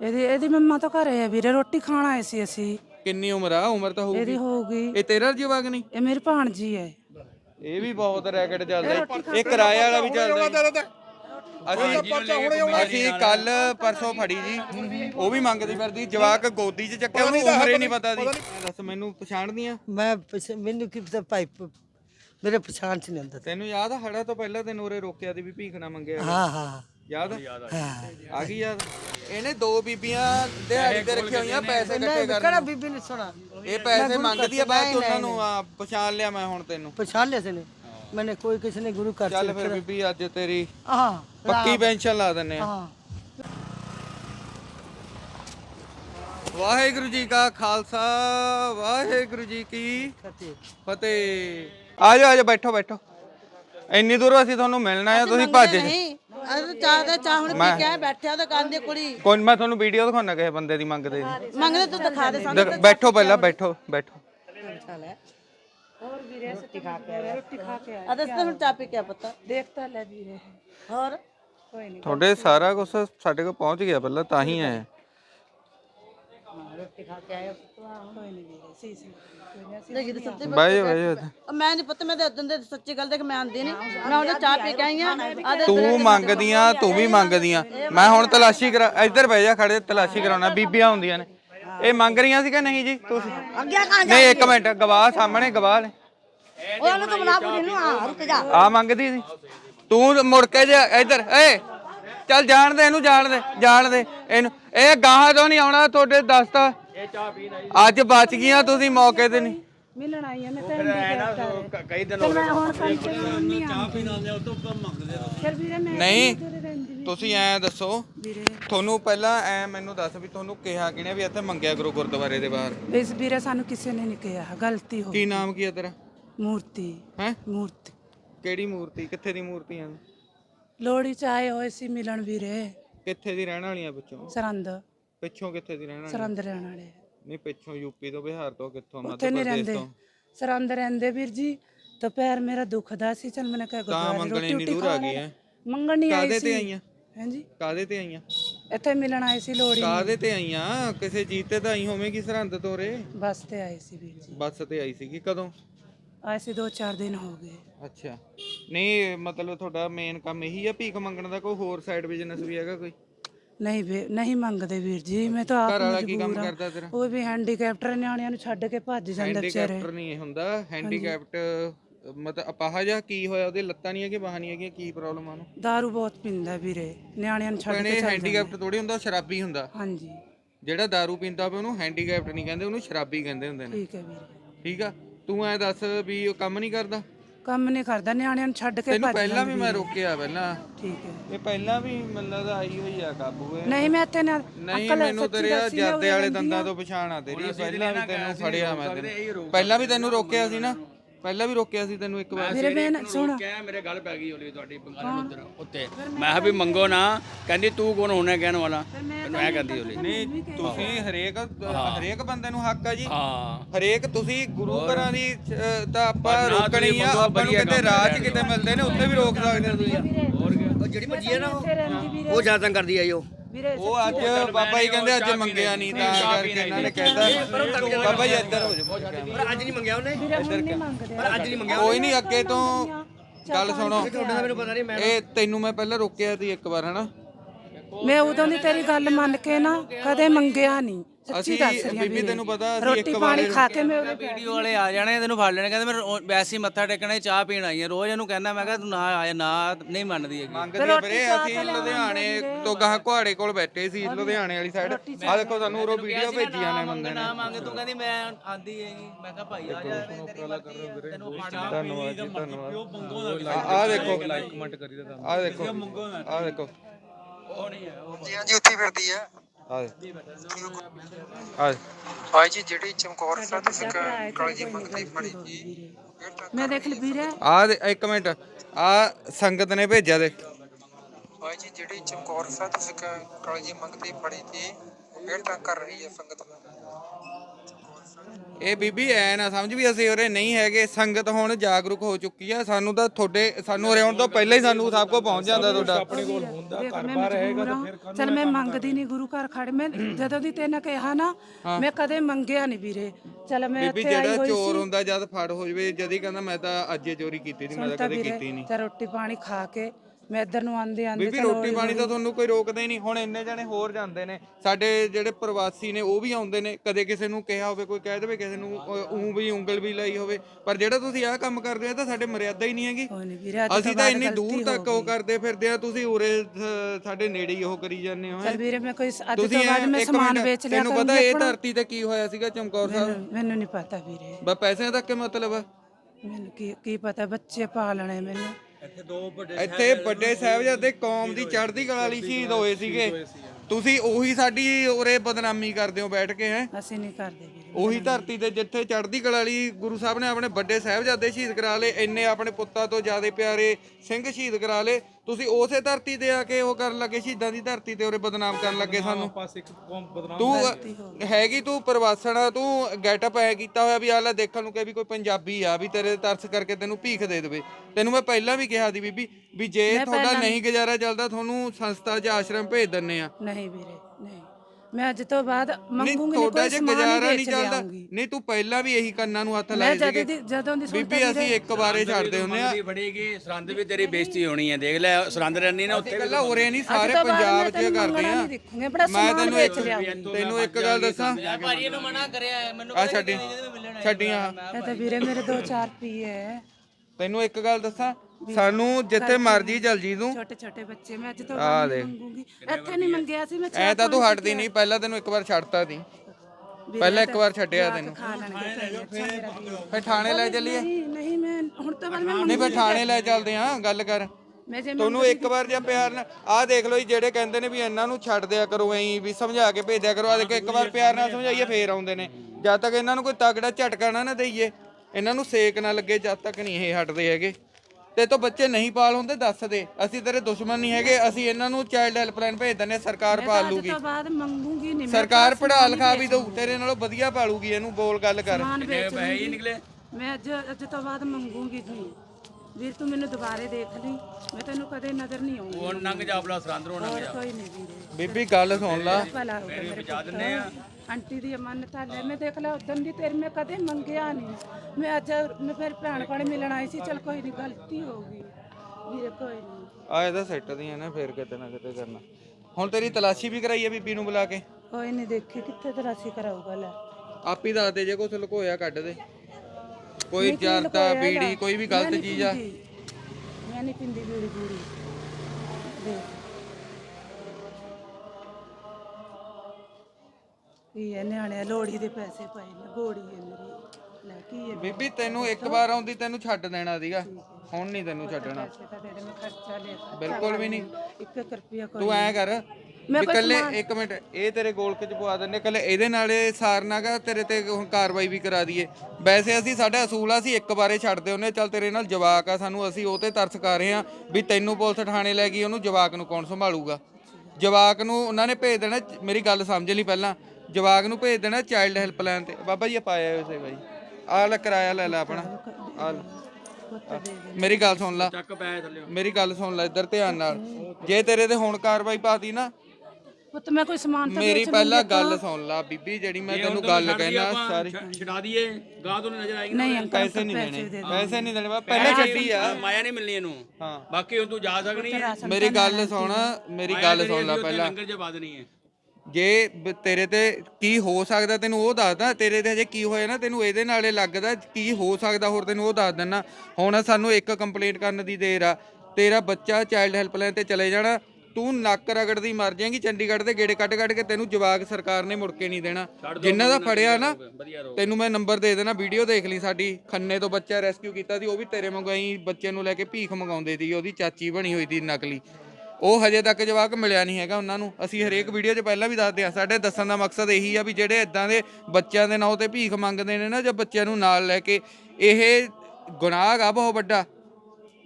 ਇਹਦੀ ਇਹਦੀ ਮੰਮਾ ਤਾਂ ਘਰੇ ਆ ਵੀਰੇ ਰੋਟੀ ਖਾਣ ਆਏ ਸੀ ਅਸੀਂ।
ਕਿੰਨੀ ਉਮਰ ਆ? ਉਮਰ ਤਾਂ ਹੋਊਗੀ।
ਇਹਦੀ ਹੋਊਗੀ।
ਇਹ ਤੇਰਾ ਜਵਾਗ ਨਹੀਂ?
ਇਹ ਮੇਰੀ ਭਾਣਜੀ ਹੈ।
ਇਹ ਵੀ ਬਹੁਤ ਰੈਕਟ ਚੱਲਦਾ। ਇਹ ਕਿਰਾਏ ਵਾਲਾ ਵੀ ਚੱਲਦਾ। ਅਸੀਂ ਅਸੀਂ ਕੱਲ ਪਰਸੋਂ ਫੜੀ ਜੀ। ਉਹ ਵੀ ਮੰਗਦੀ ਫਿਰਦੀ ਜਵਾਕ ਗੋਦੀ 'ਚ ਚੱਕਿਆ ਉਹਨੂੰ ਉਮਰ ਹੀ ਨਹੀਂ ਪਤਾ ਦੀ। ਦੱਸ ਮੈਨੂੰ ਪਛਾਣਦੀ ਆ?
ਮੈਂ ਪਛ- ਮੈਨੂੰ ਕੀ ਪਤਾ ਭਾਈ ਪ- ਮੇਰੇ ਪਛਾਣ 'ਚ ਨਹੀਂ ਆਉਂਦਾ
ਤੈਨੂੰ ਯਾਦ ਆ ਹੜਾ ਤੋਂ ਪਹਿਲਾਂ ਤੈਨੂੰ ਉਰੇ ਰੋਕਿਆ ਦੀ ਵੀ ਭੀਖ ਨਾ ਮੰਗਿਆ
ਹਾਂ ਹਾਂ।
ਯਾਦ ਆ?
ਹਾਂ।
ਆ ਗਈ ਯਾਦ? ਇਹਨੇ ਦੋ ਬੀਬੀਆਂ ਦਿਹਾੜੀ ਤੇ ਰੱਖੀਆਂ ਹੋਈਆਂ ਪੈਸੇ ਇਕੱਠੇ
ਕਿਹੜਾ
ਕਰਨ
ਬੀਬੀ ਨੇ ਸੁਣਾ?
ਇਹ ਪੈਸੇ ਮੰਗਦੀ ਆ ਬਾਅਦ ਚ ਉਹਨਾਂ ਨੂੰ ਆ ਪਛਾਣ ਲਿਆ ਮੈਂ ਹੁਣ ਤੈਨੂੰ।
ਪਛਾਣ ਲਿਆ ਸੀ ਨੇ ਮੈਨੇ ਕੋਈ ਕਿਸੇ ਨੇ ਗੁਰੂ ਘਰ
ਚੱਲ ਫਿਰ ਬੀਬੀ ਅੱਜ ਤੇਰੀ
ਹਾਂ।
ਪੱਕੀ ਪੈਨਸ਼ਨ ਲਾ ਦਿੰਨੇ ਆ।
ਹਾਂ।
ਵਾਹਿਗੁਰੂ ਜੀ ਕਾ ਖਾਲਸਾ ਵਾਹਿਗੁਰੂ ਜੀ ਕੀ
ਫਤਿਹ।
ਆ ਜਾਓ ਆ ਜਾਓ ਬੈਠੋ ਬੈਠੋ। ਇੰਨੀ ਦੂਰੋਂ ਅਸੀਂ ਤੁਹਾਨੂੰ ਮਿਲਣਾ ਆ ਤੁਸੀਂ ਭੱਜ ਜੇ
ਨਹੀਂ। ਅਸੀਂ ਚਾਹ ਦਾ ਚਾਹ ਹੁਣ ਪੀ ਕੇ ਆਏ, ਬੈਠਿਆ ਤਾਂ ਕੰਨ ਦੀ ਕੁੜੀ।
ਕੋਈ ਮੈਂ ਤੁਹਾਨੂੰ ਵੀਡੀਓ ਦਿਖਾਉਣਾ ਕਿਸੇ ਬੰਦੇ ਦੀ ਮੰਗਦੇ ਦੀ।
ਮੰਗਦੇ ਤੂੰ ਦਿਖਾ ਦੇ ਸਾਨੂੰ।
ਦੇਖ, ਬੈਠੋ ਪਹਿਲਾਂ ਬੈਠੋ ਬੈਠੋ।
ਅਦਸ ਤਾਂ ਹੁਣ ਚਾਹ ਪੀ ਕੇ ਆ ਪੁੱਤ।
ਦੇਖ ਤਾਂ ਲੈ ਵੀਰੇ।
ਹੋਰ?
ਕੋਈ ਨਹੀਂ
ਤੁਹਾਡੇ ਸਾਰਾ ਕੁਝ ਸਾਡੇ ਕੋਲ ਪਹੁੰਚ ਗਿਆ ਪਹਿਲਾਂ ਤਾਂ ਹੀ ਆਏ
ਕੋਈ ਨਹੀਂ ਵੀਰੇ ਸੀ ਸੀ ਕੋਈ ਨਹੀਂ ਅਸੀਂ
ਦੇਖੀ ਤੇ ਸੱਚੀ
ਬਾਈ ਬਾਈ
ਮੈਂ ਨਹੀਂ ਪੁੱਤ ਮੈਂ ਤਾਂ ਉਦੋਂ ਦੇ ਸੱਚੀ ਗੱਲ ਦੇਖ ਮੈਂ ਆਂਦੀ ਨਹੀਂ ਮੈਂ ਉਹਨੇ ਚਾਹ ਪੀ ਕੇ ਆਈ ਆ
ਤੂੰ ਮੰਗਦੀਆਂ ਤੂੰ ਵੀ ਮੰਗਦੀਆਂ। ਮੈਂ ਹੁਣ ਤਲਾਸ਼ੀ ਕਰਾ ਇੱਧਰ ਬਹਿ ਜਾ ਖੜੇ ਤਲਾਸ਼ੀ ਕਰਾਉਣਾ ਬੀਬੀਆਂ ਹੁੰਦੀਆਂ ਨੇ। ਇਹ ਮੰਗ ਰਹੀਆਂ ਸੀ ਕਿ ਨਹੀਂ ਜੀ ਤੁਸੀਂ?
ਅੱਗੇ ਕਾਂ
ਨਹੀਂ ਇੱਕ ਮਿੰਟ ਗਵਾਹ ਸਾਹਮਣੇ ਗਵਾਹ ਨੇ
ਉਹਨੂੰ ਤਾਂ ਬਣਾ ਬੁੜੀ ਨੂੰ ਆ। ਰੁਕ ਜਾ
ਆ ਮੰਗਦੀ ਸੀ। ਤੂੰ ਮੁੜ ਕੇ ਜੇ ਇੱਧਰ ਏ ਚੱਲ ਜਾਣ ਦੇ ਇਹਨੂੰ ਜਾਣ ਦੇ ਜਾਣ ਦੇ ਇਹਨੂੰ ਇਹ ਗਾਹਾਂ ਤੋਂ ਨਹੀਂ ਆਉਣਾ ਤੁਹਾਡੇ ਦੱਸਤਾ ਅੱਜ ਬਚ ਗਈਆਂ ਤੁਸੀਂ ਮੌਕੇ ਤੇ ਨਹੀਂ।
ਮਿਲਣ ਆਈ ਆ ਮੈਂ ਤਾਂ ਹੈਂਡੀਕੈਪਟਰ
ਕਈ ਦਿਨ
ਹੁਣ ਕੰਟੀਨਿਊ ਨਹੀਂ ਆਉਂਦੀ। ਫਿਰ ਵੀਰੇ ਮੈਂ
ਨਹੀਂ
ਤੇਰੇ ਰਹਿੰਦੀ ਵੀ
ਤੁਸੀਂ ਐ ਦੱਸੋ ਤੁਹਾਨੂੰ ਪਹਿਲਾਂ ਐ ਮੈਨੂੰ ਦੱਸ ਵੀ ਤੁਹਾਨੂੰ ਕਿਹਾ ਕਿਨੇ ਵੀ ਇੱਥੇ ਮੰਗਿਆ ਕਰੋ ਗੁਰਦੁਆਰੇ ਦੇ ਬਾਹਰ?
ਇਸ ਵੀਰੇ ਸਾਨੂੰ ਕਿਸੇ ਨੇ ਨਹੀਂ ਕਿਹਾ ਗਲਤੀ ਹੋ
ਕੀ ਨਾਮ ਕੀ ਹੈ ਤੇਰਾ?
ਮੂਰਤੀ।
ਹੈ?
ਮੂਰਤੀ।
ਕਿਹੜੀ ਮੂਰਤੀ ਕਿੱਥੇ ਦੀ ਮੂਰਤੀਆਂ
ਲੋੜੀ ਚ ਆਏ ਹੋਏ ਸੀ ਮਿਲਣ ਵੀਰੇ।
ਕਿੱਥੇ ਦੀ ਰਹਿਣ ਵਾਲੀਆਂ ਪਿੱਛੋਂ?
ਸਰੰਦ
ਪਿੱਛੋਂ ਕਿੱਥੇ ਦੀ ਰਹਿਣ ਵਾਲੀ
ਸਰੰਦ ਰਹਿਣ ਵਾਲੇ
ਨਹੀਂ ਪਿੱਛੋਂ ਯੂਪੀ ਤੋਂ ਬਿਹਾਰ ਤੋਂ ਕਿੱਥੋਂ ਮੱਧ
ਉੱਥੇ ਨਹੀਂ
ਪ੍ਰਦੇਸ਼
ਰਹਿੰਦੇ।
ਤੋਂ?
ਸਰੰਦ ਰਹਿੰਦੇ ਵੀਰ ਜੀ। ਤਾਂ ਪੈਰ ਮੇਰਾ ਦੁਖਦਾ ਸੀ ਚਲ ਮੈਨੇ ਕਿਹਾ ਗੁਰਦੁਆਰੇ
ਮੰਗਣ
ਰੋਟੀ ਰੋਟੀ
ਦੂਰ ਆ ਗਈ ਹੈ?
ਮੰਗਣ ਨਹੀਂ
ਕਾਦੇ
ਆਈ
ਤੇ
ਸੀ।
ਆਈਆਂ?
ਹਾਂਜੀ।
ਕਾਦੇ ਤੇ ਆਈਆਂ?
ਇੱਥੇ ਮਿਲਣ ਆਏ ਸੀ ਲੋੜੀ
ਕਾਦੇ ਤੇ ਆਈਆਂ? ਕਿਸੇ ਚੀਜ਼ ਤੇ ਤਾਂ ਆਈ ਹੋਵੇਂਗੀ ਸਰਹੰਦ ਤੋਰੇ।
ਬੱਸ ਤੇ ਆਏ ਸੀ ਵੀਰ ਜੀ।
ਬੱਸ ਤੇ ਆਈ ਸੀਗੀ ਕਦੋਂ?
ਆਏ ਸੀ ਦੋ ਚਾਰ ਦਿਨ ਹੋ ਗਏ
ਅੱਛਾ ਨਹੀਂ ਮਤਲਬ ਤੁਹਾਡਾ ਮੇਨ ਕੰਮ ਇਹੀ ਆ ਭੀਖ ਮੰਗਣ ਦਾ ਕੋਈ ਹੋਰ ਸਾਈਡ ਬਿਜ਼ਨਸ ਵੀ ਹੈਗਾ ਕੋਈ
ਨਹੀਂ ਵੇ- ਨਹੀਂ ਮੰਗਦੇ ਵੀਰ ਜੀ ਮੈਂ ਤਾਂ
ਘਰ
ਆਪ
ਵਾਲਾ ਕੀ ਕੰਮ
ਮਜਬੂਰ
ਕਰਦਾ ਤੇਰਾ
ਹਾਂ ਉਹ ਵੀ ਹੈਂਡੀਕੈਪਟਰ ਨਿਆਣਿਆਂ ਨੂੰ ਛੱਡ ਕੇ ਭੱਜ ਜਾਂਦਾ ਵਿਚਾਰੇ
ਹੈਂਡੀਕੈਪਟਰ ਨਹੀਂ ਇਹ ਹੁੰਦਾ ਹੈਂਡੀਕੈਪਟ ਮਤਲਬ ਅਪਾਹਜ ਕੀ ਹੋਇਆ ਉਹਦੇ ਲੱਤਾਂ ਨਹੀਂ ਹੈਗੀਆਂ ਬਾਹਾਂ ਨਹੀਂ ਹੈਗੀਆਂ ਕੀ ਪ੍ਰੋਬਲਮ ਆ ਉਹਨੂੰ
दारू ਬਹੁਤ ਪੀਂਦਾ ਵੀਰੇ ਨਿਆਣਿਆਂ ਨੂੰ ਛੱਡ
ਭੈਣੇ
ਕੇ ਚੱਲ ਜਾਂਦਾ
ਹੈਂਡੀਕੈਪਟ ਥੋੜੀ ਹੁੰਦਾ ਉਹ ਸ਼ਰਾਬੀ ਹੁੰਦਾ
ਹਾਂਜੀ
ਜਿਹੜਾ दारू ਪੀਂਦਾ ਪਿਆ ਉਹਨੂੰ ਹੈਂਡੀਕੈਪਟ ਨਹੀਂ ਕਹਿੰਦੇ ਉਹਨੂੰ ਸ਼ਰਾਬੀ ਕਹਿੰਦੇ ਹੁੰਦੇ ਨੇ
ਠੀਕ ਹੈ ਵੀਰੇ
ਠੀਕ ਆ ਤੂੰ ਐ ਦੱਸ ਵੀ ਉਹ ਕੰਮ ਨਹੀਂ ਕਰਦਾ?
ਕੰਮ ਨਹੀਂ ਕਰਦਾ ਨਿਆਣਿਆਂ ਨੂੰ ਛੱਡ ਕੇ
ਤੈਨੂੰ
ਭੱਜ
ਪਹਿਲਾਂ ਵੀ ਮੈਂ ਰੋਕਿਆ ਪਹਿਲਾਂ।
ਠੀਕ ਹੈ।
ਇਹ ਪਹਿਲਾਂ ਵੀ ਲੱਗਦਾ ਆਈ ਹੋਈ ਆ ਕਾਬੂ ਇਹ।
ਨਹੀਂ ਮੈਂ ਤੇ ਨਾ
ਨਹੀਂ
ਅਕਲ
ਮੈਨੂੰ
ਸੱਚੀ
ਤੇਰੇ
ਦੱਸੀ ਨਾ
ਜਾਦੇ ਵਾਲੇ ਦੰਦਾਂ ਤੋਂ ਪਛਾਣ ਆ ਤੇਰੀ। ਪਹਿਲਾਂ ਵੀ ਤੈਨੂੰ ਫੜਿਆ ਮੈਂ ਤੈਨੂੰ। ਪਹਿਲਾਂ ਵੀ ਤੈਨੂੰ ਰੋਕਿਆ ਸੀ ਨਾ? ਪਹਿਲਾਂ ਵੀ ਰੋਕਿਆ ਸੀ ਤੈਨੂੰ ਇੱਕ ਵਾਰ?
ਮੇਰੇ ਬਹਿਨ ਸੁਣ।
ਕਹਿ ਮੇਰੇ ਗੱਲ ਪੈ ਗਈ ਹੋਲੀ ਤੁਹਾਡੀ ਬੰਗਾਲ ਉਧਰ ਉੱਤੇ ਮੈਂ ਕਿਹਾ ਵੀ ਮੰਗੋ ਨਾ ਕਹਿੰਦੀ ਤੂੰ ਕੌਣ ਹੋਣਾ ਕਹਿਣ ਵਾਲਾ? ਮੈਨੂੰ ਐ ਕਹਿੰਦੀ ਹੋਲੀ।
ਨਹੀਂ ਤੁਸੀਂ ਹਰੇਕ ਹਰੇਕ ਬੰਦੇ ਨੂੰ ਹੱਕ ਆ ਜੀ।
ਹਾਂ।
ਹਰੇਕ ਤੁਸੀਂ ਗੁਰੂ ਘਰਾਂ ਦੀ ਤਾਂ ਆਪਾਂ ਰੋਕਣੀ ਆ ਆਪਾਂ ਨੂੰ ਕਿਤੇ
ਕੰਮ
ਰਾਹ 'ਚ
ਕਰਨਗੇ।
ਕਿਤੇ ਮਿਲਦੇ ਨੇ ਉੱਥੇ ਵੀ ਰੋਕ ਸਕਦੇ ਹੋ ਤੁਸੀਂ।
ਉਹ ਜਿਹੜੀ ਭੱਜੀ ਹੈ ਨਾ ਉਹ। ਉਹ ਜ਼ਿਆਦਾ ਤੰਗ ਕਰਦੀ ਆ ਜੀ ਉਹ।
ਵੀਰੇ
ਉਹ ਅੱਜ ਬਾਬਾ ਜੀ ਕਹਿੰਦੇ ਅੱਜ ਮੰਗਿਆ ਨਹੀਂ ਤਾਂ ਕਰਕੇ ਇਹਨਾਂ ਨੇ ਕਹਿਤਾ ਬਾਬਾ ਜੀ ਇੱਧਰ ਹੋ ਜਾਓ।
ਪਰ ਅੱਜ ਨਹੀਂ ਮੰਗਿਆ ਉਹਨੇ।
ਨਹੀਂ ਮੰਗਦੇ।
ਪਰ ਅੱਜ ਨਹੀਂ ਮੰਗਿਆ
ਕੋਈ ਨਹੀਂ ਅੱਗੇ ਤੋਂ ਗੱਲ ਸੁਣੋ।
ਤੁਹਾਡਾ ਮੈਨੂੰ ਪਤਾ ਨਹੀਂ ਮੈਂ
ਇਹ ਤੈਨੂੰ ਮੈਂ ਪਹਿਲਾਂ ਰੋਕਿਆ ਸੀ ਇੱਕ ਵਾਰ ਹਨਾ?
ਮੈਂ ਉਦੋਂ ਦੀ ਤੇਰੀ ਗੱਲ ਮੰਨ ਕੇ ਨਾ ਕਦੇ ਮੰਗਿਆ ਨਹੀਂ ਸੱਚੀ ਦੱਸ ਰਹੀ ਹਾਂ
ਬੀਬੀ। ਤੈਨੂੰ ਪਤਾ ਅਸੀਂ ਇੱਕ
ਪਾਣੀ
ਵਾਰ
ਖਾ ਕੇ ਮੈਂ ਉਹਦੇ
ਵੀਡੀਓ ਵਾਲੇ ਆ ਜਾਣੇ ਤੈਨੂੰ ਫੜ ਲੈਣੇ ਕਹਿੰਦੇ ਮੈਂ ਰੋ- ਵੈਸੇ ਹੀ ਮੱਥਾ ਟੇਕਣਾ ਹੀ ਚਾਹ ਪੀਣ ਆਈ ਆ ਰੋਜ਼ ਇਹਨੂੰ ਕਹਿੰਦਾ ਮੈਂ ਕਿਹਾ ਤੂੰ ਨਾ ਆਇਆ ਨਾ ਨਹੀਂ ਮੰਨਦੀ ਹੈਗੀ।
ਮੰਗਦੇ ਵੀਰੇ ਅਸੀਂ ਲੁਧਿਆਣੇ ਤੋਂ ਗਾਹ ਕੁਹਾੜੇ ਕੋਲ ਬੈਠੇ ਸੀ ਲੁਧਿਆਣੇ ਵਾਲੀ ਸਾਈਡ ਆ ਦੇਖੋ ਸਾਨੂੰ ਉਰੋਂ ਵੀਡੀਓ ਭੇਜੀਆਂ ਨੇ ਬੰਦੇ ਨੇ।
ਨਾ ਮੰਗੇ ਤੂੰ ਕਹਿੰਦੀ ਮੈਂ ਆਂਦੀ ਹੈਗੀ ਮੈਂ ਕਿਹਾ ਭਾਈ ਆ ਜਾ ਤੇਰੀ ਮਰਜ਼ੀ ਆ, ਤੈਨੂੰ ਫੜਨਾ
ਧੰਨਵਾਦ ਜੀ ਧੰਨਵਾਦ। ਆ ਦੇਖੋ ਲਾਈਕ ਕਮੈਂਟ ਕਰੀਦਾ ਆ ਦੇਖੋ ਆ ਦੇਖੋ।
ਜੀ ਹਾਂਜੀ ਉੱਥੇ ਫਿਰਦੀ ਆ।
ਆ ਆ
ਹਾਂ ਜੀ ਜਿਹੜੀ ਚਮਕੌਰ ਸਾਹਿਬ ਤੁਸੀਂ ਕ- ਕਾਲੀ ਜੀ ਮੰਗਦੀ ਬਣੀ ਜੀ।
ਮੈਂ ਦੇਖ ਲਈ ਵੀਰੇ
ਆ ਦੇ- ਇੱਕ ਮਿੰਟ। ਆ ਸੰਗਤ ਨੇ ਭੇਜਿਆ ਦੇ
ਹਾਂ ਜੀ ਜਿਹੜੀ ਚਮਕੌਰ ਸਾਹਿਬ ਤੁਸੀਂ ਕ- ਕਾਲੀ ਜੀ ਮੰਗਦੀ ਬਣੀ ਜੀ ਫੇਰ ਤਾਂ ਕਰ ਰਹੀ ਹੈ ਸੰਗਤ ਨੂੰ।
ਇਹ ਬੀਬੀ ਐ ਨਾ ਸਮਝ ਵੀ ਅਸੀਂ ਉਰੇ ਨਹੀਂ ਹੈਗੇ। ਸੰਗਤ ਹੁਣ ਜਾਗਰੂਕ ਹੋ ਚੁੱਕੀ ਆ। ਸਾਨੂੰ ਤਾਂ ਤੁਹਾਡੇ ਸਾਨੂੰ ਉਰੇ ਆਉਣ ਤੋਂ ਪਹਿਲਾਂ ਹੀ ਸਾਨੂੰ ਸਭ ਕੁਝ ਪਹੁੰਚ ਜਾਂਦਾ ਤੁਹਾਡਾ।
ਆਪਣੇ ਕੋਲ ਹੁੰਦਾ ਘਰ-ਬਾਰ ਹੈਗਾ ਤਾਂ ਫਿਰ ਚਲ ਮੈਂ ਮੰਗਦੀ ਨਹੀਂ ਗੁਰੂ ਘਰ ਖੜ ਮੈਂ ਜਦੋਂ ਦੀ ਤੈਨੂੰ ਕਿਹਾ ਨਾ ਮੈਂ ਕਦੇ ਮੰਗਿਆ ਨਹੀਂ ਵੀਰੇ। ਚਲ ਮੈਂ
ਬੀਬੀ
ਇੱਥੇ ਆਈ
ਜਿਹੜਾ
ਹੋਈ
ਚੋਰ
ਸੀ
ਹੁੰਦਾ ਜਦ ਫੜ ਹੋ ਜਵੇ ਜਦੀ ਕਹਿੰਦਾ ਮੈਂ ਤਾਂ ਅੱਜੇ ਚੋਰੀ ਕੀਤੀ ਨਹੀਂ ਮੈਂ ਤਾਂ
ਤਾਂ
ਕਦੇ
ਵੀਰੇ
ਕੀਤੀ ਨਹੀਂ
ਤੇ ਰੋਟੀ ਪਾਣੀ ਖਾ ਕੇ ਮੈਂ ਇੱਧਰ ਨੂੰ ਆਂਦੇ ਆਂਦੇ
ਬੀਬੀ ਰੋਟੀ ਪਾਣੀ ਤਾਂ ਤੁਹਾਨੂੰ ਕੋਈ ਰੋਕਦਾ ਹੀ ਨਹੀਂ। ਹੁਣ ਇੰਨੇ ਜਣੇ ਹੋਰ ਜਾਂਦੇ ਨੇ। ਸਾਡੇ ਜਿਹੜੇ ਪ੍ਰਵਾਸੀ ਨੇ ਉਹ ਵੀ ਆਉਂਦੇ ਨੇ। ਕਦੇ ਕਿਸੇ ਨੂੰ ਕਿਹਾ ਹੋਵੇ ਕੋਈ ਕਹਿ ਦੇਵੇ ਕਿਸੇ ਨੂੰ ਉਂ ਵੀ ਉਂਗਲ ਵੀ ਲਾਈ ਹੋਵੇ। ਪਰ ਜਿਹੜਾ ਤੁਸੀਂ ਆਹ ਕੰਮ ਕਰਦੇ ਹੋ ਤਾਂ ਸਾਡੇ ਮਰਿਆਦਾ ਹੀ ਨਹੀਂ ਹੈਗੀ। ਅਸੀਂ
ਤੋਂ
ਇੰਨੀ ਦੂਰ ਤੱਕ ਉਹ। ਕਰਦੇ ਫਿਰਦੇ ਆ ਤੁਸੀਂ ਉਰੇ ਸਾਡੇ ਨੇੜੇ ਹੀ ਉਹ ਕਰੀ ਜਾਂਦੇ ਹੋ।
ਚੱਲ ਵੀਰੇ ਮੈਂ ਕੋਈ ਅੱਜ ਤੋਂ ਬਾਅਦ ਮੈਂ ਸਮਾਨ ਵੇਚ ਲਿਆ
ਤੈਨੂੰ ਪਤਾ ਇਹ। ਧਰਤੀ ਤੇ ਕੀ ਹੋਇਆ ਸੀਗਾ ਚਮਕੌਰ ਸਾਹਿਬ?
ਮੈਨੂੰ ਨਹੀਂ ਪਤਾ ਵੀਰੇ।
ਬਸ ਪੈਸਿਆਂ ਤੱਕ ਕੀ ਮਤਲਬ?
ਮੈਨੂੰ ਕੀ ਕੀ ਪਤਾ ਬੱਚੇ ਪਾਲਣੇ ਮੈਨੂੰ।
ਇੱਥੇ ਵੱਡੇ ਸਾਹਿਬਜ਼ਾਦੇ ਕੌਮ ਦੀ ਚੜ੍ਹਦੀ ਕਲਾ ਲਈ ਸ਼ਹੀਦ ਹੋਏ ਸੀਗੇ। ਤੁਸੀਂ ਉਹੀ ਸਾਡੀ ਉਰੇ ਬਦਨਾਮੀ ਕਰਦੇ ਹੋ ਬੈਠ ਕੇ, ਹੈ?
ਅਸੀਂ ਨਹੀਂ ਕਰਦੇ ਵੀਰੇ
ਉਹੀ ਧਰਤੀ ਤੇ ਜਿੱਥੇ ਚੜ੍ਹਦੀ ਕਲਾ ਲਈ ਗੁਰੂ ਸਾਹਿਬ ਨੇ ਆਪਣੇ ਵੱਡੇ ਸਾਹਿਬਜ਼ਾਦੇ ਸ਼ਹੀਦ ਕਰਾ ਲਏ ਇੰਨੇ ਆਪਣੇ ਪੁੱਤਾਂ ਤੋਂ ਜ਼ਿਆਦਾ ਪਿਆਰੇ ਸਿੰਘ ਸ਼ਹੀਦ ਕਰਾ ਲਏ। ਤੁਸੀਂ ਉਸੇ ਧਰਤੀ ਤੇ ਆ ਕੇ ਉਹ ਕਰਨ ਲੱਗੇ ਸ਼ਹੀਦਾਂ ਦੀ ਧਰਤੀ ਤੇ ਉਰੇ ਬਦਨਾਮ ਕਰਨ ਲੱਗੇ ਸਾਨੂੰ। ਤੂੰ ਹੈਗੀ ਤੂੰ ਪ੍ਰਵਾਸਣ ਆ, ਤੂੰ ਗੈਟਅਪ ਐ ਕੀਤਾ ਹੋਇਆ ਵੀ ਆਲਾ ਦੇਖਣ ਨੂੰ ਕਹੇ ਵੀ ਕੋਈ ਪੰਜਾਬੀ ਆ ਵੀ ਤੇਰੇ ਤਰਸ ਕਰਕੇ ਤੈਨੂੰ ਭੀਖ ਦੇ ਦੇਵੇ। ਤੈਨੂੰ ਮੈਂ ਪਹਿਲਾਂ ਵੀ ਕਿਹਾ ਸੀ ਬੀਬੀ ਵੀ ਜੇ ਤੁਹਾਡਾ ਨਹੀਂ ਗੁਜ਼ਾਰਾ ਚੱਲਦਾ ਤੁਹਾਨੂੰ ਸੰਸਥਾ ਜਾਂ ਆਸ਼ਰਮ ਭੇਜ ਦਿੰਨੇ ਆ।
ਨਹੀਂ ਵੀਰੇ। ਮੈਂ ਅੱਜ ਤੋਂ ਬਾਅਦ
ਨਹੀਂ
ਮੰਗੂਗੀ ਨਹੀਂ
ਤੁਹਾਡਾ
ਕੋਈ
ਜੇ
ਸਮਾਨ
ਗੁਜ਼ਾਰਾ
ਨਹੀਂ
ਚੱਲਦਾ। ਨਹੀਂ ਤੂੰ ਪਹਿਲਾਂ ਵੀ ਇਹੀ ਕੰਨਾਂ ਨੂੰ ਹੱਥ
ਮੈਂ
ਲਾਏ
ਜਦੋਂ
ਸੀਗੇ।
ਦੀ ਜਦੋਂ ਦੀ ਸੁਣਦਾ
ਬੀਬੀ ਅਸੀਂ ਇੱਕ ਵਾਰੇ ਛੱਡਦੇ ਹੁੰਨੇ ਆ।
ਫੜੇਗੀ ਸਰੰਦ ਵੀ ਤੇਰੀ ਬੇਇੱਜ਼ਤੀ ਹੋਣੀ ਹੈ ਦੇਖ ਲੈ ਸਰੰਦ ਰਹਿਣੀ ਨਾ ਉੱਥੇ
ਇਕੱਲਾ ਉਰੇ ਨਹੀਂ ਸਾਰੇ ਪੰਜਾਬ 'ਚ
ਤੈਨੂੰ
ਕਰਦੇ ਆ।
ਨਹੀਂ ਦੇਖੂੰਗੀ, ਬੜਾ
ਮੈਂ
ਸਮਾਨ
ਤੈਨੂੰ
ਵੇਚ
ਇੱਕ
ਲਿਆਉਂਗੀ।
ਤੈਨੂੰ ਇੱਕ ਗੱਲ ਦੱਸਾਂ?
ਭਾਜੀ ਇਹਨੂੰ ਮਨਾ ਕਰਿਆ ਮੈਨੂੰ
ਆ ਛੱਡੀ। ਛੱਡੀਆਂ
ਇਹ ਤਾਂ ਵੀਰੇ ਮੇਰੇ ਦੋ ਚਾਰ ਪੀ ਹੈ।
ਤੈਨੂੰ ਇੱਕ ਗੱਲ ਦੱਸਾਂ? ਸਾਨੂੰ ਜਿੱਥੇ ਮਰਜ਼ੀ ਚੱਲ ਜੀ ਤੂੰ।
ਛੋਟੇ ਛੋਟੇ ਬੱਚੇ ਮੈਂ ਅੱਜ ਤੋਂ
ਆ
ਮੰਗੂਗੀ। ਇੱਥੇ ਨਹੀਂ ਮੰਗਿਆ ਸੀ ਮੈਂ
ਐ ਤਾਂ ਤੂੰ ਹਟਦੀ ਨਹੀਂ ਪਹਿਲਾਂ ਤੈਨੂੰ ਇੱਕ ਵਾਰ ਛੱਡਤਾ ਸੀ। ਪਹਿਲਾਂ ਇੱਕ ਵਾਰ ਛੱਡਿਆ ਤੈਨੂੰ।
ਖਾ ਲੈਣਗੇ।
ਫੇ ਥਾਣੇ ਲੈ ਚੱਲੀਏ?
ਨਹੀਂ ਨਹੀਂ ਮੈਂ ਹੁਣ ਤੋਂ ਬਾਅਦ ਮੈਂ
ਨਹੀਂ ਫੇ ਥਾਣੇ ਲੈ ਚੱਲਦੇ ਆ ਗੱਲ ਕਰ।
ਮੈਂ ਜੇ
ਤੁਹਾਨੂੰ ਇੱਕ ਵਾਰ ਜੇ ਪਿਆਰ ਨਾਲ ਆਹ ਦੇਖ ਲਓ ਜੀ ਜਿਹੜੇ ਕਹਿੰਦੇ ਨੇ ਵੀ ਇਹਨਾਂ ਨੂੰ ਛੱਡ ਦਿਆ ਕਰੋ ਐਂ ਵੀ ਸਮਝਾ ਕੇ ਭੇਜਿਆ ਕਰੋ ਆ ਦੇਖੋ ਇੱਕ ਵਾਰ ਪਿਆਰ ਨਾਲ ਸਮਝਾਈਏ ਫੇਰ ਆਉਂਦੇ ਨੇ। ਜਦ ਤੱਕ ਇਹਨਾਂ ਨੂੰ ਕੋਈ ਤਗੜਾ ਝਟਕਾ ਨਾ ਨਾ ਦੇਈਏ ਇਹਨਾਂ ਨੂੰ ਸੇਕ ਨਾ ਲੱਗੇ ਜਦ ਤੱਕ ਨਹੀਂ ਇਹ ਹਟਦੇ ਹੈਗੇ। ਤੇ ਤੋਂ ਬੱਚੇ ਨਹੀਂ ਪਾਲ ਹੁੰਦੇ ਦੱਸ ਦੇ। ਅਸੀਂ ਤੇਰੇ ਦੁਸ਼ਮਣ ਨਹੀਂ ਹੈਗੇ ਅਸੀਂ ਇਹਨਾਂ ਨੂੰ ਚਾਈਲਡ ਹੈਲਪਲਾਈਨ ਭੇਜ ਦਿੰਦੇ ਹਾਂ, ਸਰਕਾਰ ਪਾਲ ਲੂਗੀ।
ਤੋਂ ਬਾਅਦ ਮੰਗੂਗੀ ਨਹੀਂ ਮੈਂ
ਸਰਕਾਰ ਪੜ੍ਹਾ ਲਿਖਾ ਵੀ ਦਊ ਤੇਰੇ ਨਾਲੋਂ ਵਧੀਆ ਪਾਲੂਗੀ ਇਹਨੂੰ ਬੋਲ ਗੱਲ ਕਰ।
ਪੈਸੇ ਹੀ। ਨਿਕਲੇ?
ਮੈਂ ਅੱਜ ਅੱਜ ਤੋਂ ਬਾਅਦ ਮੰਗੂਗੀ ਨਹੀਂ ਵੀਰ ਤੂੰ ਮੈਨੂੰ ਦੁਬਾਰੇ ਦੇਖ ਲਈ। ਮੈਂ ਤੈਨੂੰ ਕਦੇ ਨਜ਼ਰ ਨਹੀਂ ਆਉਂਗੀ
ਉਹ ਨੰਗ ਜਾ ਬਲਾ ਸਰੰਦ ਨੂੰ ਨੰਗ
ਹੋਰ
ਜਾ।
ਕੋਈ ਨਹੀਂ ਵੀਰੇ।
ਬੀਬੀ ਗੱਲ ਸੁਣ ਲਾ।
ਭਲਾ ਮੇਰੇ
ਦਿੰਨੇ
ਆਂਟੀ ਦੀ ਅਮਾਨਤ ਲੈ। ਮੈਂ ਦੇਖ ਲਾ ਉਦੋਂ ਦੀ ਤੇਰੀ ਮੈਂ ਕਦੇ ਮੰਗਿਆ ਨਹੀਂ ਮੈਂ ਅੱਜ ਮੈਂ ਫਿਰ ਭੈਣ ਕੋਲ ਮਿਲਣ ਆਈ ਸੀ ਚਲ ਕੋਈ ਨਹੀਂ ਗਲਤੀ ਹੋ ਗਈ। ਵੀਰੇ ਕੋਈ ਨਹੀਂ
ਆ ਇਹਦਾ ਸੈੱਟ ਦੀਆਂ ਨੇ ਫੇਰ ਕਿਤੇ ਨਾ ਕਿਤੇ ਕਰਨਾ। ਹੁਣ ਤੇਰੀ ਤਲਾਸ਼ੀ ਵੀ ਕਰਾਈ ਹੈ ਬੀਬੀ ਨੂੰ ਬੁਲਾ ਕੇ?
ਕੋਈ ਨਹੀਂ ਦੇਖੀ ਕਿੱਥੇ ਤਰਾਸੀ ਕਰਾਊਗਾ ਲੈ।
ਆਪ ਹੀ ਦੱਸ ਦੇ ਜੇ ਕੁਛ ਲੁਕੋਇਆ ਕੱਢ ਦੇ। ਕੋਈ
ਲੁਕੋਇਆ
ਬੀੜੀ? ਕੋਈ ਵੀ ਗਲਤ ਚੀਜ਼ ਆ।
ਮੈਂ ਨਹੀਂ ਪਿੰਦੀ ਬੀੜੀ ਬੂੜੀ ਦੇਖ। ਲੋੜੀ ਦੇ ਪੈਸੇ ਪਏ ਨੇ ਗੋੜੀ ਹੈ ਮੇਰੀ ਲੈ ਕੀ ਹੈ
ਬੀਬੀ ਤੈਨੂੰ ਇੱਕ ਵਾਰ ਆਉਂਦੀ ਤੈਨੂੰ ਛੱਡ ਦੇਣਾ ਸੀਗਾ। ਹੁਣ ਨਹੀਂ ਤੈਨੂੰ ਛੱਡਣਾ।
ਪੈਸੇ ਤਾਂ ਦੇ ਦੇ ਮੈਂ ਖਰਚਾ ਲੈ
ਬਿਲਕੁਲ ਵੀ ਨਹੀਂ।
ਇੱਕ ਇੱਕ ਰੁਪਿਆ ਕੋਈ
ਤੂੰ ਐ ਕਰ
ਮੈਂ
ਵੀ ਕੱਲੇ ਇੱਕ ਮਿੰਟ ਇਹ ਤੇਰੇ ਗੋਲਕ ਚ ਪਵਾ ਦਿੰਨੇ ਕੱਲੇ ਇਹਦੇ ਨਾਲੇ ਸਾਰਨਾਗਾ ਤੇਰੇ ਤੇ ਹੁਣ ਕਾਰਵਾਈ ਵੀ ਕਰਾ ਦਈਏ। ਵੈਸੇ ਅਸੀਂ ਸਾਡਾ ਅਸੂਲ ਆ ਅਸੀਂ ਇੱਕ ਵਾਰੇ ਛੱਡਦੇ ਹੁੰਨੇ ਚੱਲ ਤੇਰੇ ਨਾਲ ਜਵਾਕ ਆ ਸਾਨੂੰ ਅਸੀਂ ਉਹ ਤੇ ਤਰਸ ਕਰ ਰਹੇ ਆ ਵੀ ਤੈਨੂੰ ਪੁਲਿਸ ਥਾਣੇ ਲੈ ਗਈ ਉਹਨੂੰ ਜਵਾਕ ਨੂੰ ਕੌਣ ਸੰਭਾਲੂਗਾ? ਜਵਾਕ ਨੂੰ ਉਹਨਾਂ ਨੇ ਭੇਜ ਦੇਣਾ ਮੇਰੀ ਗੱਲ ਸਮਝ ਲਈ ਪਹਿਲਾਂ। ਜਵਾਕ ਨੂੰ ਭੇਜ ਦੇਣਾ ਚਾਈਲਡ ਹੈਲਪਲਾਈਨ ਤੇ। ਬਾਬਾ ਜੀ ਆ ਪਾਇਆ ਸੇਵਾ ਜੀ ਆ ਲੈ ਕਿਰਾਇਆ ਲੈ ਲੈ ਆਪਣਾ। ਆ ਲੈ। ਮੇਰੀ ਗੱਲ ਸੁਣ ਲੈ।
ਚੱਕ ਪੈ ਥੱਲੇ।
ਮੇਰੀ ਗੱਲ ਸੁਣ ਲੈ ਇੱਧਰ ਧਿਆਨ ਨਾਲ। ਜੇ ਤੇਰੇ ਤੇ ਹੁਣ ਕਾਰਵਾਈ ਪਾਤੀ ਨਾ
ਪੁੱਤ ਮੈਂ ਕੋਈ ਸਮਾਨ ਤਾਂ
ਮੇਰੀ ਪਹਿਲਾਂ। ਗੱਲ ਸੁਣ ਲਾ ਬੀਬੀ ਜਿਹੜੀ ਮੈਂ ਤੈਨੂੰ ਗੱਲ ਕਹਿਣਾ ਸਾਰੀ
ਛਡਾ ਦਈਏ। ਗਾਹ ਤੋਂ ਨਜ਼ਰ ਆਏਗੀ
ਨਹੀਂ ਅੰਕਲ
ਪੈਸੇ ਨਹੀਂ ਦੇਣੇ। ਪੈਸੇ ਨਹੀਂ ਦੇਣੇ ਬਸ ਪਹਿਲਾਂ ਛੱਡੀ ਆ।
ਮਾਇਆ ਨਹੀਂ ਮਿਲਣੀ ਇਹਨੂੰ।
ਹਾਂ।
ਬਾਕੀ ਹੁਣ ਤੂੰ ਜਾ ਸਕਣੀ ਹੈ।
ਮੇਰੀ ਗੱਲ ਸੁਣ ਮੇਰੀ ਗੱਲ ਸੁਣ ਲੈ ਪਹਿਲਾਂ।
ਲੰਗਰ ਚ ਬਾਦ ਨਹੀਂ ਹੈ।
ਜੇ ਬ- ਤੇਰੇ ਤੇ ਕੀ ਹੋ ਸਕਦਾ ਤੈਨੂੰ ਉਹ ਦੱਸਦਾ ਤੇਰੇ ਤੇ ਹਜੇ ਕੀ ਹੋਇਆ ਨਾ ਤੈਨੂੰ ਇਹਦੇ ਨਾਲੇ ਲੱਗਦਾ ਕੀ ਹੋ ਸਕਦਾ ਹੋਰ ਤੈਨੂੰ ਉਹ ਦੱਸ ਦਿੰਨਾ ਹੁਣ ਸਾਨੂੰ ਇੱਕ ਕੰਪਲੇਂਟ ਕਰਨ ਦੀ ਦੇਰ ਆ ਤੇਰਾ ਬੱਚਾ ਚਾਈਲਡ ਹੈਲਪਲਾਈਨ ਤੇ ਚਲੇ ਜਾਣਾ ਤੂੰ ਨੱਕ ਰਗੜਦੀ ਮਰ ਜਾਏਗੀ ਚੰਡੀਗੜ੍ਹ ਦੇ ਗੇੜੇ ਕੱਢ ਕੱਢ ਕੇ ਤੈਨੂੰ ਜਵਾਕ ਸਰਕਾਰ ਨੇ ਮੁੜ ਕੇ ਨਹੀਂ ਦੇਣਾ। ਜਿੰਨਾ ਦਾ ਫੜਿਆ ਨਾ ਤੈਨੂੰ ਮੈਂ ਨੰਬਰ ਦੇ ਦੇਣਾ ਵੀਡੀਓ ਦੇਖ ਲਈ ਸਾਡੀ ਖੰਨੇ ਤੋਂ ਬੱਚਾ ਰੈਸਕਿਊ ਕੀਤਾ ਸੀ ਉਹ ਵੀ ਤੇਰੇ ਵਾਂਗੂ ਬੱਚੇ ਨੂੰ ਲੈ ਕੇ ਭੀਖ ਮੰਗਾਉਂਦੇ ਸੀ ਉਹਦੀ ਚਾਚੀ ਬਣੀ ਹੋਈ ਸੀ ਨਕਲੀ। ਉਹ ਹਜੇ ਤੱਕ ਜਵਾਕ ਮਿਲਿਆ ਨਹੀਂ ਹੈਗਾ ਉਹਨਾਂ ਨੂੰ। ਅਸੀਂ ਹਰੇਕ ਵੀਡੀਓ 'ਚ ਪਹਿਲਾਂ ਵੀ ਦੱਸਦੇ ਆ, ਸਾਡੇ ਦੱਸਣ ਦਾ ਮਕਸਦ ਇਹੀ ਆ ਵੀ ਜਿਹੜੇ ਇਦਾਂ ਦੇ ਬੱਚਿਆਂ ਦੇ ਨਾਂ ਤੇ ਭੀਖ ਮੰਗਦੇ ਨੇ ਨਾ, ਜਾਂ ਬੱਚਿਆਂ ਨੂੰ ਨਾਲ ਲੈ ਕੇ, ਇਹ ਗੁਨਾਹ ਆ ਬਹੁਤ ਵੱਡਾ।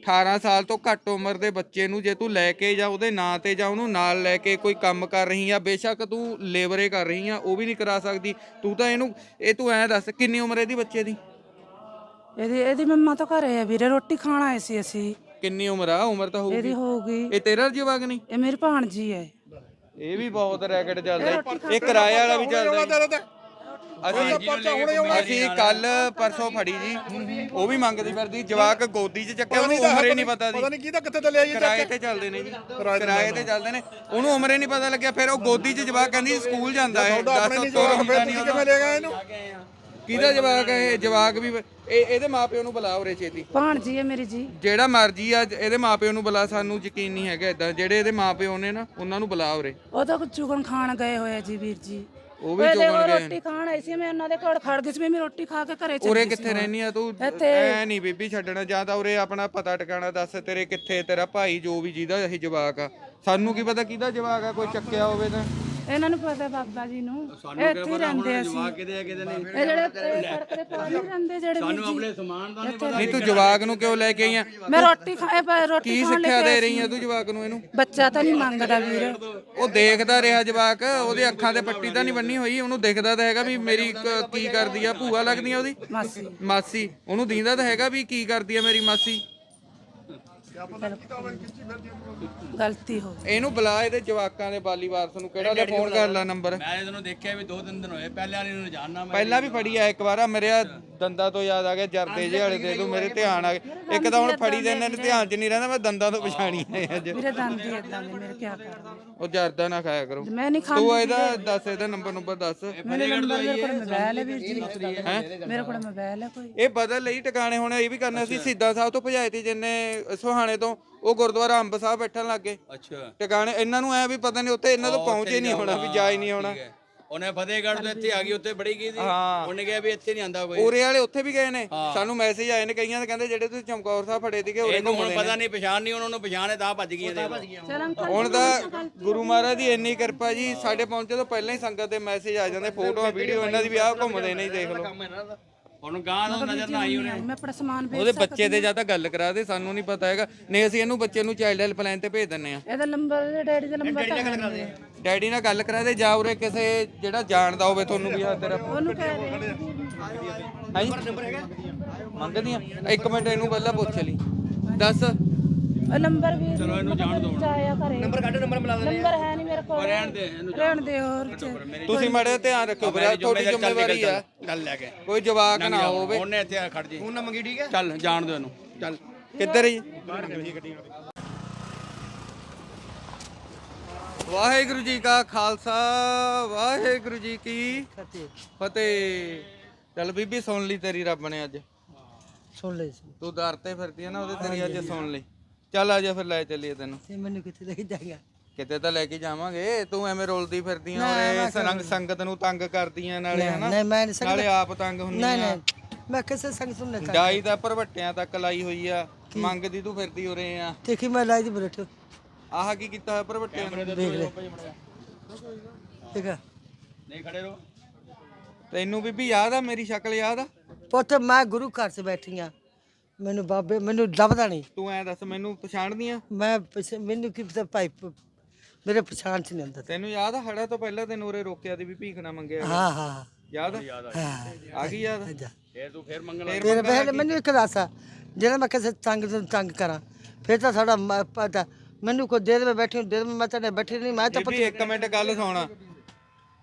18 ਸਾਲ ਤੋਂ ਘੱਟ ਉਮਰ ਦੇ ਬੱਚੇ ਨੂੰ ਜੇ ਤੂੰ ਲੈ ਕੇ ਜਾਂ ਉਹਦੇ ਨਾਂ ਤੇ ਜਾਂ ਉਹਨੂੰ ਨਾਲ ਲੈ ਕੇ ਕੋਈ ਕੰਮ ਕਰ ਰਹੀ ਆ, ਬੇਸ਼ੱਕ ਤੂੰ ਲੇਬਰੇ ਕਰ ਰਹੀ ਆ, ਉਹ ਵੀ ਨਹੀਂ ਕਰਾ ਸਕਦੀ। ਤੂੰ ਤਾਂ ਇਹਨੂੰ, ਇਹ ਤੂੰ ਐਂ ਦੱਸ, ਕਿੰਨੀ ਉਮਰ ਇਹਦੀ ਬੱਚੇ ਦੀ?
ਇਹਦੀ ਇਹਦੀ ਮੰਮਾ ਤਾਂ ਘਰੇ ਆ ਵੀਰੇ, ਰੋਟੀ ਖਾਣ ਆਏ ਸੀ ਅਸੀਂ।
ਕਿੰਨੀ ਉਮਰ ਆ? ਉਮਰ ਤਾਂ ਹੋਊਗੀ।
ਇਹਦੀ ਹੋਊਗੀ।
ਇਹ ਤੇਰਾ ਜਵਾਕ ਨਹੀਂ?
ਇਹ ਮੇਰੀ ਭਾਣਜੀ ਹੈ।
ਇਹ ਵੀ ਬਹੁਤ ਰੈਕਟ ਚੱਲਦਾ ਈ। ਇਹ ਕਿਰਾਏ ਵਾਲਾ ਵੀ ਚੱਲਦਾ ਈ। ਅਸੀਂ ਅਸੀਂ ਕੱਲ ਪਰਸੋਂ ਫੜੀ ਜੀ। ਉਹ ਵੀ ਮੰਗਦੀ ਫਿਰਦੀ। ਜਵਾਕ ਗੋਦੀ 'ਚ ਚੱਕਿਆ ਉਹਨੂੰ ਉਮਰੇ ਨਹੀਂ ਪਤਾ ਸੀ
ਪਤਾ ਨਹੀਂ ਕਿਹਦਾ ਕਿੱਥੇ ਚੱਲਿਆ ਜੀ
ਕਿਰਾਏ ਤੇ ਚੱਲਦੇ ਨੇ ਜੀ। ਕਿਰਾਏ ਤੇ ਚੱਲਦੇ ਨੇ। ਉਹਨੂੰ ਉਮਰੇ ਨਹੀਂ ਪਤਾ ਲੱਗਿਆ। ਫਿਰ ਉਹ ਗੋਦੀ 'ਚ ਜਵਾਕ ਕਹਿੰਦੀ ਸਕੂਲ ਜਾਂਦਾ ਹੈ। ਦੱਸ ਤੋਰ ਹੁੰਦਾ
ਫਿਰ
ਨਹੀਂ
ਕਿਵੇਂ ਲੈ ਗਏ ਇਹਨੂੰ?
ਕਿਹਦਾ ਜਵਾਕ ਹੈ ਇਹ? ਜਵਾਕ ਵੀ ਇਹ ਇਹਦੇ ਮਾਪਿਓ ਨੂੰ ਬੁਲਾ ਉਰੇ ਛੇਤੀ।
ਭਾਣਜੀ ਹੈ ਮੇਰੀ ਜੀ।
ਜਿਹੜਾ ਮਰਜ਼ੀ ਆ ਇਹਦੇ ਮਾਪਿਓ ਨੂੰ ਬੁਲਾ ਸਾਨੂੰ ਯਕੀਨ ਨਹੀਂ ਹੈਗਾ ਇਦਾਂ ਜਿਹੜੇ ਇਹਦੇ ਮਾਪਿਓ ਨੇ ਨਾ ਉਹਨਾਂ ਨੂੰ ਬੁਲਾ ਉਰੇ।
ਉਹ ਤਾਂ ਚੁਗਣ ਖਾਣ ਗਏ ਹੋਏ ਆ ਜੀ ਵੀਰ ਜੀ।
ਉਹ ਵੀ
ਪਹਿਲੇ ਉਹ
ਚੁਗਣ ਗਏ
ਰੋਟੀ ਖਾਣ ਆਈ ਸੀ ਮੈਂ ਉਹਨਾਂ ਦੇ ਘਰ ਖੜ ਗਈ ਸੀ ਮੈਂ ਰੋਟੀ ਖਾ ਕੇ ਘਰੇ ਚਲੀ
ਉਰੇ
ਗਈ ਸੀ।
ਕਿੱਥੇ ਰਹਿਨੀ ਆ ਤੂੰ?
ਇੱਥੇ।
ਐ ਨਹੀਂ ਬੀਬੀ ਛੱਡਣਾ ਜਾਂ ਤਾਂ ਉਰੇ ਆਪਣਾ ਪਤਾ ਟਿਕਾਣਾ ਦੱਸ ਤੇਰੇ ਕਿੱਥੇ ਤੇਰਾ ਭਾਈ ਜੋ ਵੀ ਜਿਹਦਾ ਇਹ ਜਵਾਕ ਆ। ਸਾਨੂੰ ਕੀ ਪਤਾ ਕਿਹਦਾ ਜਵਾਕ ਆ ਕੋਈ ਚੱਕਿਆ ਹੋਵੇ ਤਾਂ।
ਇਹਨਾਂ ਨੂੰ ਪਤਾ ਬਾਬਾ ਜੀ ਨੂੰ। ਇਹ ਇੱਥੇ ਹੀ ਰਹਿੰਦੇ ਅਸੀਂ
ਜਵਾਕ ਕਿਤੇ ਆ ਕਿਤੇ ਨਹੀਂ।
ਇਹ ਜਿਹੜੇ ਸੜਕ ਦੇ ਪਾਰ ਨਹੀਂ ਰਹਿੰਦੇ ਜਿਹੜੇ
ਸਾਨੂੰ ਆਪਣੇ ਸਮਾਨ ਦਾ ਨਹੀਂ ਪਤਾ
ਨਹੀਂ ਤੂੰ ਜਵਾਕ ਨੂੰ ਕਿਉਂ ਲੈ ਕੇ ਆਈ ਆ?
ਮੈਂ ਰੋਟੀ ਖਾ ਇਹ ਪ- ਰੋਟੀ
ਕੀ
ਖਾਣ
ਸਿੱਖਿਆ ਦੇ ਰਹੀ ਆ ਤੂੰ ਜਵਾਕ ਨੂੰ ਇਹਨੂੰ?
ਬੱਚਾ ਤਾਂ ਨਹੀਂ ਮੰਗਦਾ ਵੀਰ।
ਉਹ ਦੇਖਦਾ ਰਿਹਾ ਜਵਾਕ ਉਹਦੇ ਅੱਖਾਂ ਤੇ ਪੱਟੀ ਤਾਂ ਨਹੀਂ ਬੰਨੀ ਹੋਈ ਉਹਨੂੰ ਦਿਖਦਾ ਤਾਂ ਹੈਗਾ ਵੀ ਮੇਰੀ ਕ- ਕੀ ਕਰਦੀ ਆ ਭੂਆ ਲੱਗਦੀ ਆ ਉਹਦੀ?
ਮਾਸੀ।
ਮਾਸੀ ਉਹਨੂੰ ਦੀਂਦਾ ਤਾਂ ਹੈਗਾ ਵੀ ਕੀ ਕਰਦੀ ਆ ਮੇਰੀ ਮਾਸੀ?
ਗਲਤੀ ਹੋ ਗਈ।
ਇਹਨੂੰ ਬੁਲਾ ਇਹਦੇ ਜਵਾਕਾਂ ਦੇ ਬਾਲੀ ਵਾਰਸ ਨੂੰ। ਕਿਹੜਾ ਲੈ ਫੋਨ ਕਰ ਲੈ ਨੰਬਰ
ਮੈਂ ਇਹਨੂੰ ਦੇਖਿਆ ਵੀ ਦੋ ਤਿੰਨ ਦਿਨ ਹੋਏ ਪਹਿਲੇ ਵਾਲੀ ਨੂੰ ਜਾਣਨਾ ਮੈਂ।
ਪਹਿਲਾਂ ਵੀ ਫੜੀ ਆ ਇੱਕ ਵਾਰ ਆ ਮੇਰੇ ਦੰਦਾਂ ਤੋਂ ਯਾਦ ਆ ਗਿਆ ਜਰਦੇ ਜਿਹੇ ਵਾਲੇ ਦੇ ਦੂ ਮੇਰੇ ਧਿਆਨ ਆ ਗਿਆ। ਇੱਕ ਤਾਂ ਹੁਣ ਫੜੀ ਦੇ ਇਹਨਾਂ ਨੇ ਧਿਆਨ 'ਚ ਨਹੀਂ ਰਹਿੰਦਾ ਮੈਂ ਦੰਦਾਂ ਤੋਂ ਪਛਾਣੀ ਆ ਅੱਜ।
ਵੀਰੇ ਦੰਦ ਹੀ ਏਦਾਂ ਦੇ ਮੇਰੇ ਕੀ ਕਰਨਾ
ਉਹ ਜਰਦਾ ਨਾ ਖਾਇਆ ਕਰੋ।
ਮੈਂ ਨਹੀਂ ਖਾਂਦੀ
ਤੂੰ ਇਹਦਾ ਦੱਸ ਇਹਦਾ ਨੰਬਰ ਨੰਬਰ ਦੱਸ।
ਮੇਰੇ ਨੰਬਰ ਮੇਰੇ ਕੋਲ ਮੋਬਾਈਲ ਹੈ ਵੀਰ ਜੀ। ਮੇਰੇ ਕੋਲ ਮੋਬਾਈਲ ਹੈ ਕੋਈ।
ਇਹ ਬਦਲ ਲਈ ਟਿਕਾਣੇ ਹੁਣ ਇਹ ਵੀ ਕਰਨਾ ਸੀ ਸਿੱਧਾ ਸਾਹਿਬ ਤੋਂ ਭਜਾਏ ਤੀ ਜਿੰਨੇ ਸੁਹਾਣੇ ਤੋਂ। ਉਹ ਗੁਰਦੁਆਰਾ ਅੰਬ ਸਾਹਿਬ ਬੈਠਣ ਲੱਗੇ।
ਅੱਛਾ।
ਟਿਕਾਣੇ ਇਹਨਾਂ ਨੂੰ ਐ ਵੀ ਪਤਾ ਨਹੀਂ ਉੱਥੇ ਇਹਨਾਂ ਤੋਂ ਪਹੁੰਚ ਹੀ ਨਹੀਂ ਹੋਣਾ ਵੀ ਜਾ ਹੀ ਨਹੀਂ ਹੋਣਾ।
ਉਹਨੇ ਫਤਿਹਗੜ੍ਹ ਤੋਂ ਇੱਥੇ ਆ ਗਈ ਉੱਥੇ ਬੜੀ ਗਈ ਸੀ।
ਹਾਂ।
ਉਹਨੇ ਕਿਹਾ ਵੀ ਇੱਥੇ ਨਹੀਂ ਆਂਦਾ ਕੋਈ।
ਉਰੇ ਵਾਲੇ ਉੱਥੇ ਵੀ ਗਏ ਨੇ। ਸਾਨੂੰ ਮੈਸੇਜ ਆਏ ਨੇ ਕਈਆਂ ਦੇ ਕਹਿੰਦੇ ਜਿਹੜੇ ਤੁਸੀਂ ਚਮਕੌਰ ਸਾਹਿਬ ਫੜੇ ਸੀਗੇ ਉਰੇ ਘੁੰਮਦੇ
ਪਤਾ ਨਹੀਂ ਪਛਾਣ ਨਹੀਂ ਉਹਨਾਂ ਨੂੰ ਪਛਾਣ ਹੈ ਤਾਂ ਭੱਜ ਗਈਆਂ ਦੇ
ਹੁਣ ਤਾਂ ਗੁਰੂ ਮਹਾਰਾਜ ਦੀ ਇੰਨੀ ਕਿਰਪਾ ਜੀ ਸਾਡੇ ਪਹੁੰਚੇ ਤੋਂ ਪਹਿਲਾਂ ਹੀ ਸੰਗਤ ਦੇ ਮੈਸੇਜ ਆ ਜਾਂਦੇ ਫੋਟੋਆਂ ਵੀਡੀਓ ਇਹਨਾਂ ਦੀ ਵੀ ਆਹ ਘੁੰਮਦੇ ਨੇ ਦੇਖ ਲਓ।
ਹੁਣ ਗਾਂ ਤੋਂ ਨਜ਼ਰ ਨਾ ਆਈ ਉਹਨੇ।
ਮੈਂ ਆਪਣਾ ਸਮਾਨ ਵੇਚ
ਉਹਦੇ ਬੱਚੇ ਦੇ ਜਾਂ ਤਾਂ ਗੱਲ ਕਰਾ ਦੇ ਸਾਨੂੰ ਨਹੀਂ ਪਤਾ ਹੈਗਾ। ਨਹੀਂ ਅਸੀਂ ਇਹਨੂੰ ਬੱਚੇ ਨੂੰ ਚਾਈਲਡ ਹੈਲਪਲਾਈਨ ਤੇ ਭੇਜ ਦਿੰਨੇ ਆ
ਇਹਦਾ ਨੰਬਰ ਡੈਡੀ ਦਾ ਨੰਬਰ ਤਾਂ ਹੈ। ਨਹੀਂ।
ਡੈਡੀ ਨਾਲ ਗੱਲ ਕਰਾ ਦੇ ਜਾ ਉਰੇ ਕਿਸੇ ਜਿਹੜਾ ਜਾਣਦਾ ਹੋਵੇ ਤੁਹਾਨੂੰ ਵੀ ਆ ਤੇਰਾ।
ਉਹਨੂੰ ਕਹਿ ਦੇ।
ਹਾਂਜੀ ਮੰਗਦੀਆਂ ਇੱਕ ਮਿੰਟ ਇਹਨੂੰ ਪਹਿਲਾਂ ਪੁੱਛ ਲਈ। ਦੱਸ।
ਨੰਬਰ ਵੀ ਚਲੋ ਇਹਨੂੰ ਜਾਣ ਦੋ ਆਇਆ ਘਰੇ
ਨੰਬਰ ਕੱਢ ਨੰਬਰ ਮਿਲਾ ਦਿੰਦੇ
ਨੰਬਰ ਹੈ ਨਹੀਂ ਮੇਰੇ ਕੋਲ। ਰਹਿਣ ਦੇ ਰਹਿਣ ਦੇ ਹੋਰ
ਤੁਸੀਂ ਮੜੇ ਧਿਆਨ ਰੱਖਿਓ ਵੀਰੇ ਤੁਹਾਡੀ ਜ਼ਿੰਮੇਵਾਰੀ ਆ
ਚੱਲ ਲੈ ਕੇ
ਕੋਈ ਜਵਾਕ ਨਾ ਹੋਵੇ।
ਉਹਨੇ ਇੱਥੇ ਆ ਖੜ ਜੀ।
ਨਾ ਮੰਗੀ ਠੀਕ ਹੈ?
ਚੱਲ ਜਾਣ ਦਿਓ ਇਹਨੂੰ। ਚੱਲ।
ਕਿੱਧਰ ਜੀ? ਵਾਹਿਗੁਰੂ ਜੀ ਕਾ ਖਾਲਸਾ ਵਾਹਿਗੁਰੂ ਜੀ ਕੀ
ਫਤਿਹ।
ਫਤਿਹ ਚੱਲ ਬੀਬੀ ਸੁਣ ਲਈ ਤੇਰੀ ਰੱਬ ਨੇ ਅੱਜ।
ਸੁਣ ਲਈ। ਸੀ
ਤੂੰ ਦਰ ਤੇ ਫਿਰਦੀ ਆ ਨਾ ਉਹਦੇ ਤੇਰੀ ਅੱਜ ਸੁਣ ਲਈ। ਚੱਲ ਆ ਜਾ ਫਿਰ ਲੈ ਚੱਲੀਏ ਤੈਨੂੰ।
ਤੇ ਮੈਨੂੰ ਕਿੱਥੇ ਲੈ ਕੇ ਜਾਏਗਾ?
ਕਿਤੇ ਤਾਂ ਲੈ ਕੇ ਜਾਵਾਂਗੇ ਤੂੰ ਐਵੇਂ ਰੋਲਦੀ ਫਿਰਦੀ ਆ ਔਰੇ ਸੰਗ ਸੰਗਤ ਨੂੰ ਤੰਗ ਕਰਦੀਆਂ ਨਾਲੇ ਹਨਾ?
ਨਹੀਂ ਮੈਂ ਨਹੀਂ ਸਕਦਾ
ਨਾਲੇ ਆਪ ਤੰਗ ਹੁੰਦੀ
ਨਹੀਂ
ਆ
ਨਹੀਂ ਮੈਂ ਕਿਸੇ ਸੰਗ ਸੁਣ ਲੈ
ਡਾਈ ਦਾ ਭਰਵੱਟਿਆਂ ਤੱਕ ਲਾਈ ਹੋਈ ਆ ਮੰਗਦੀ ਤੂੰ ਫਿਰਦੀ ਉਰੇ ਆ।
ਦੇਖੀ ਮੈਂ ਲਾਈ ਦੀ ਬਰੇਠ
ਆਹ ਕੀ ਕੀਤਾ ਹੋਇਆ ਭਰਵੱਟਿਆਂ ਨੇ?
ਦੇਖ ਲੈ। ਠੀਕ ਆ
ਨਹੀਂ ਖੜੇ ਰਹੋ।
ਤੈਨੂੰ ਬੀਬੀ ਯਾਦ ਆ ਮੇਰੀ ਸ਼ਕਲ ਯਾਦ ਆ?
ਪੁੱਤ ਮੈਂ ਗੁਰੂ ਘਰ 'ਚ ਬੈਠੀ ਆ। ਮੈਨੂੰ ਬਾਬੇ ਮੈਨੂੰ ਲੱਭਦਾ ਨਹੀਂ।
ਤੂੰ ਐ ਦੱਸ ਮੈਨੂੰ ਪਛਾਣਦੀ ਆ
ਮੈਂ ਪਿੱਛੇ- ਮੈਨੂੰ ਕੀ ਪਤਾ ਭਾਈ ਪ- ਮੇਰੇ ਪਛਾਣ 'ਚ ਨਹੀਂ ਆਉਂਦਾ।
ਤੈਨੂੰ ਯਾਦ ਆ ਹੜਾ ਤੋਂ ਪਹਿਲਾਂ ਤੈਨੂੰ ਉਰੇ ਰੋਕਿਆ ਦੀ ਵੀ ਭੀਖ ਨਾ ਮੰਗਿਆ
ਹਾਂ ਹਾਂ।
ਯਾਦ ਆ?
ਹਾਂ।
ਆ ਗਈ ਯਾਦ?
ਜਾ।
ਫੇਰ ਤੂੰ ਫੇਰ ਮੰਗਣ
ਤੇਰੇ ਪਹਿਲੇ ਮੈਨੂੰ ਇੱਕ ਦੱਸ ਆ, ਜਿਹੜਾ ਮੈਂ ਕਿਸੇ ਤੰਗ ਤੋਂ ਤੰਗ ਕਰਾਂ ਫਿਰ ਤਾਂ ਸਾਡਾ ਮ- ਪਤਾ ਮੈਨੂੰ ਕੋਈ ਦੇ ਦੇ ਬੈਠੀ ਦੇ ਦੇ ਮੈਂ ਤਾਂ ਬੈਠੀ ਨਹੀਂ ਮੈਂ ਤਾਂ
ਇੱਕ ਮਿੰਟ ਗੱਲ ਸੁਣ।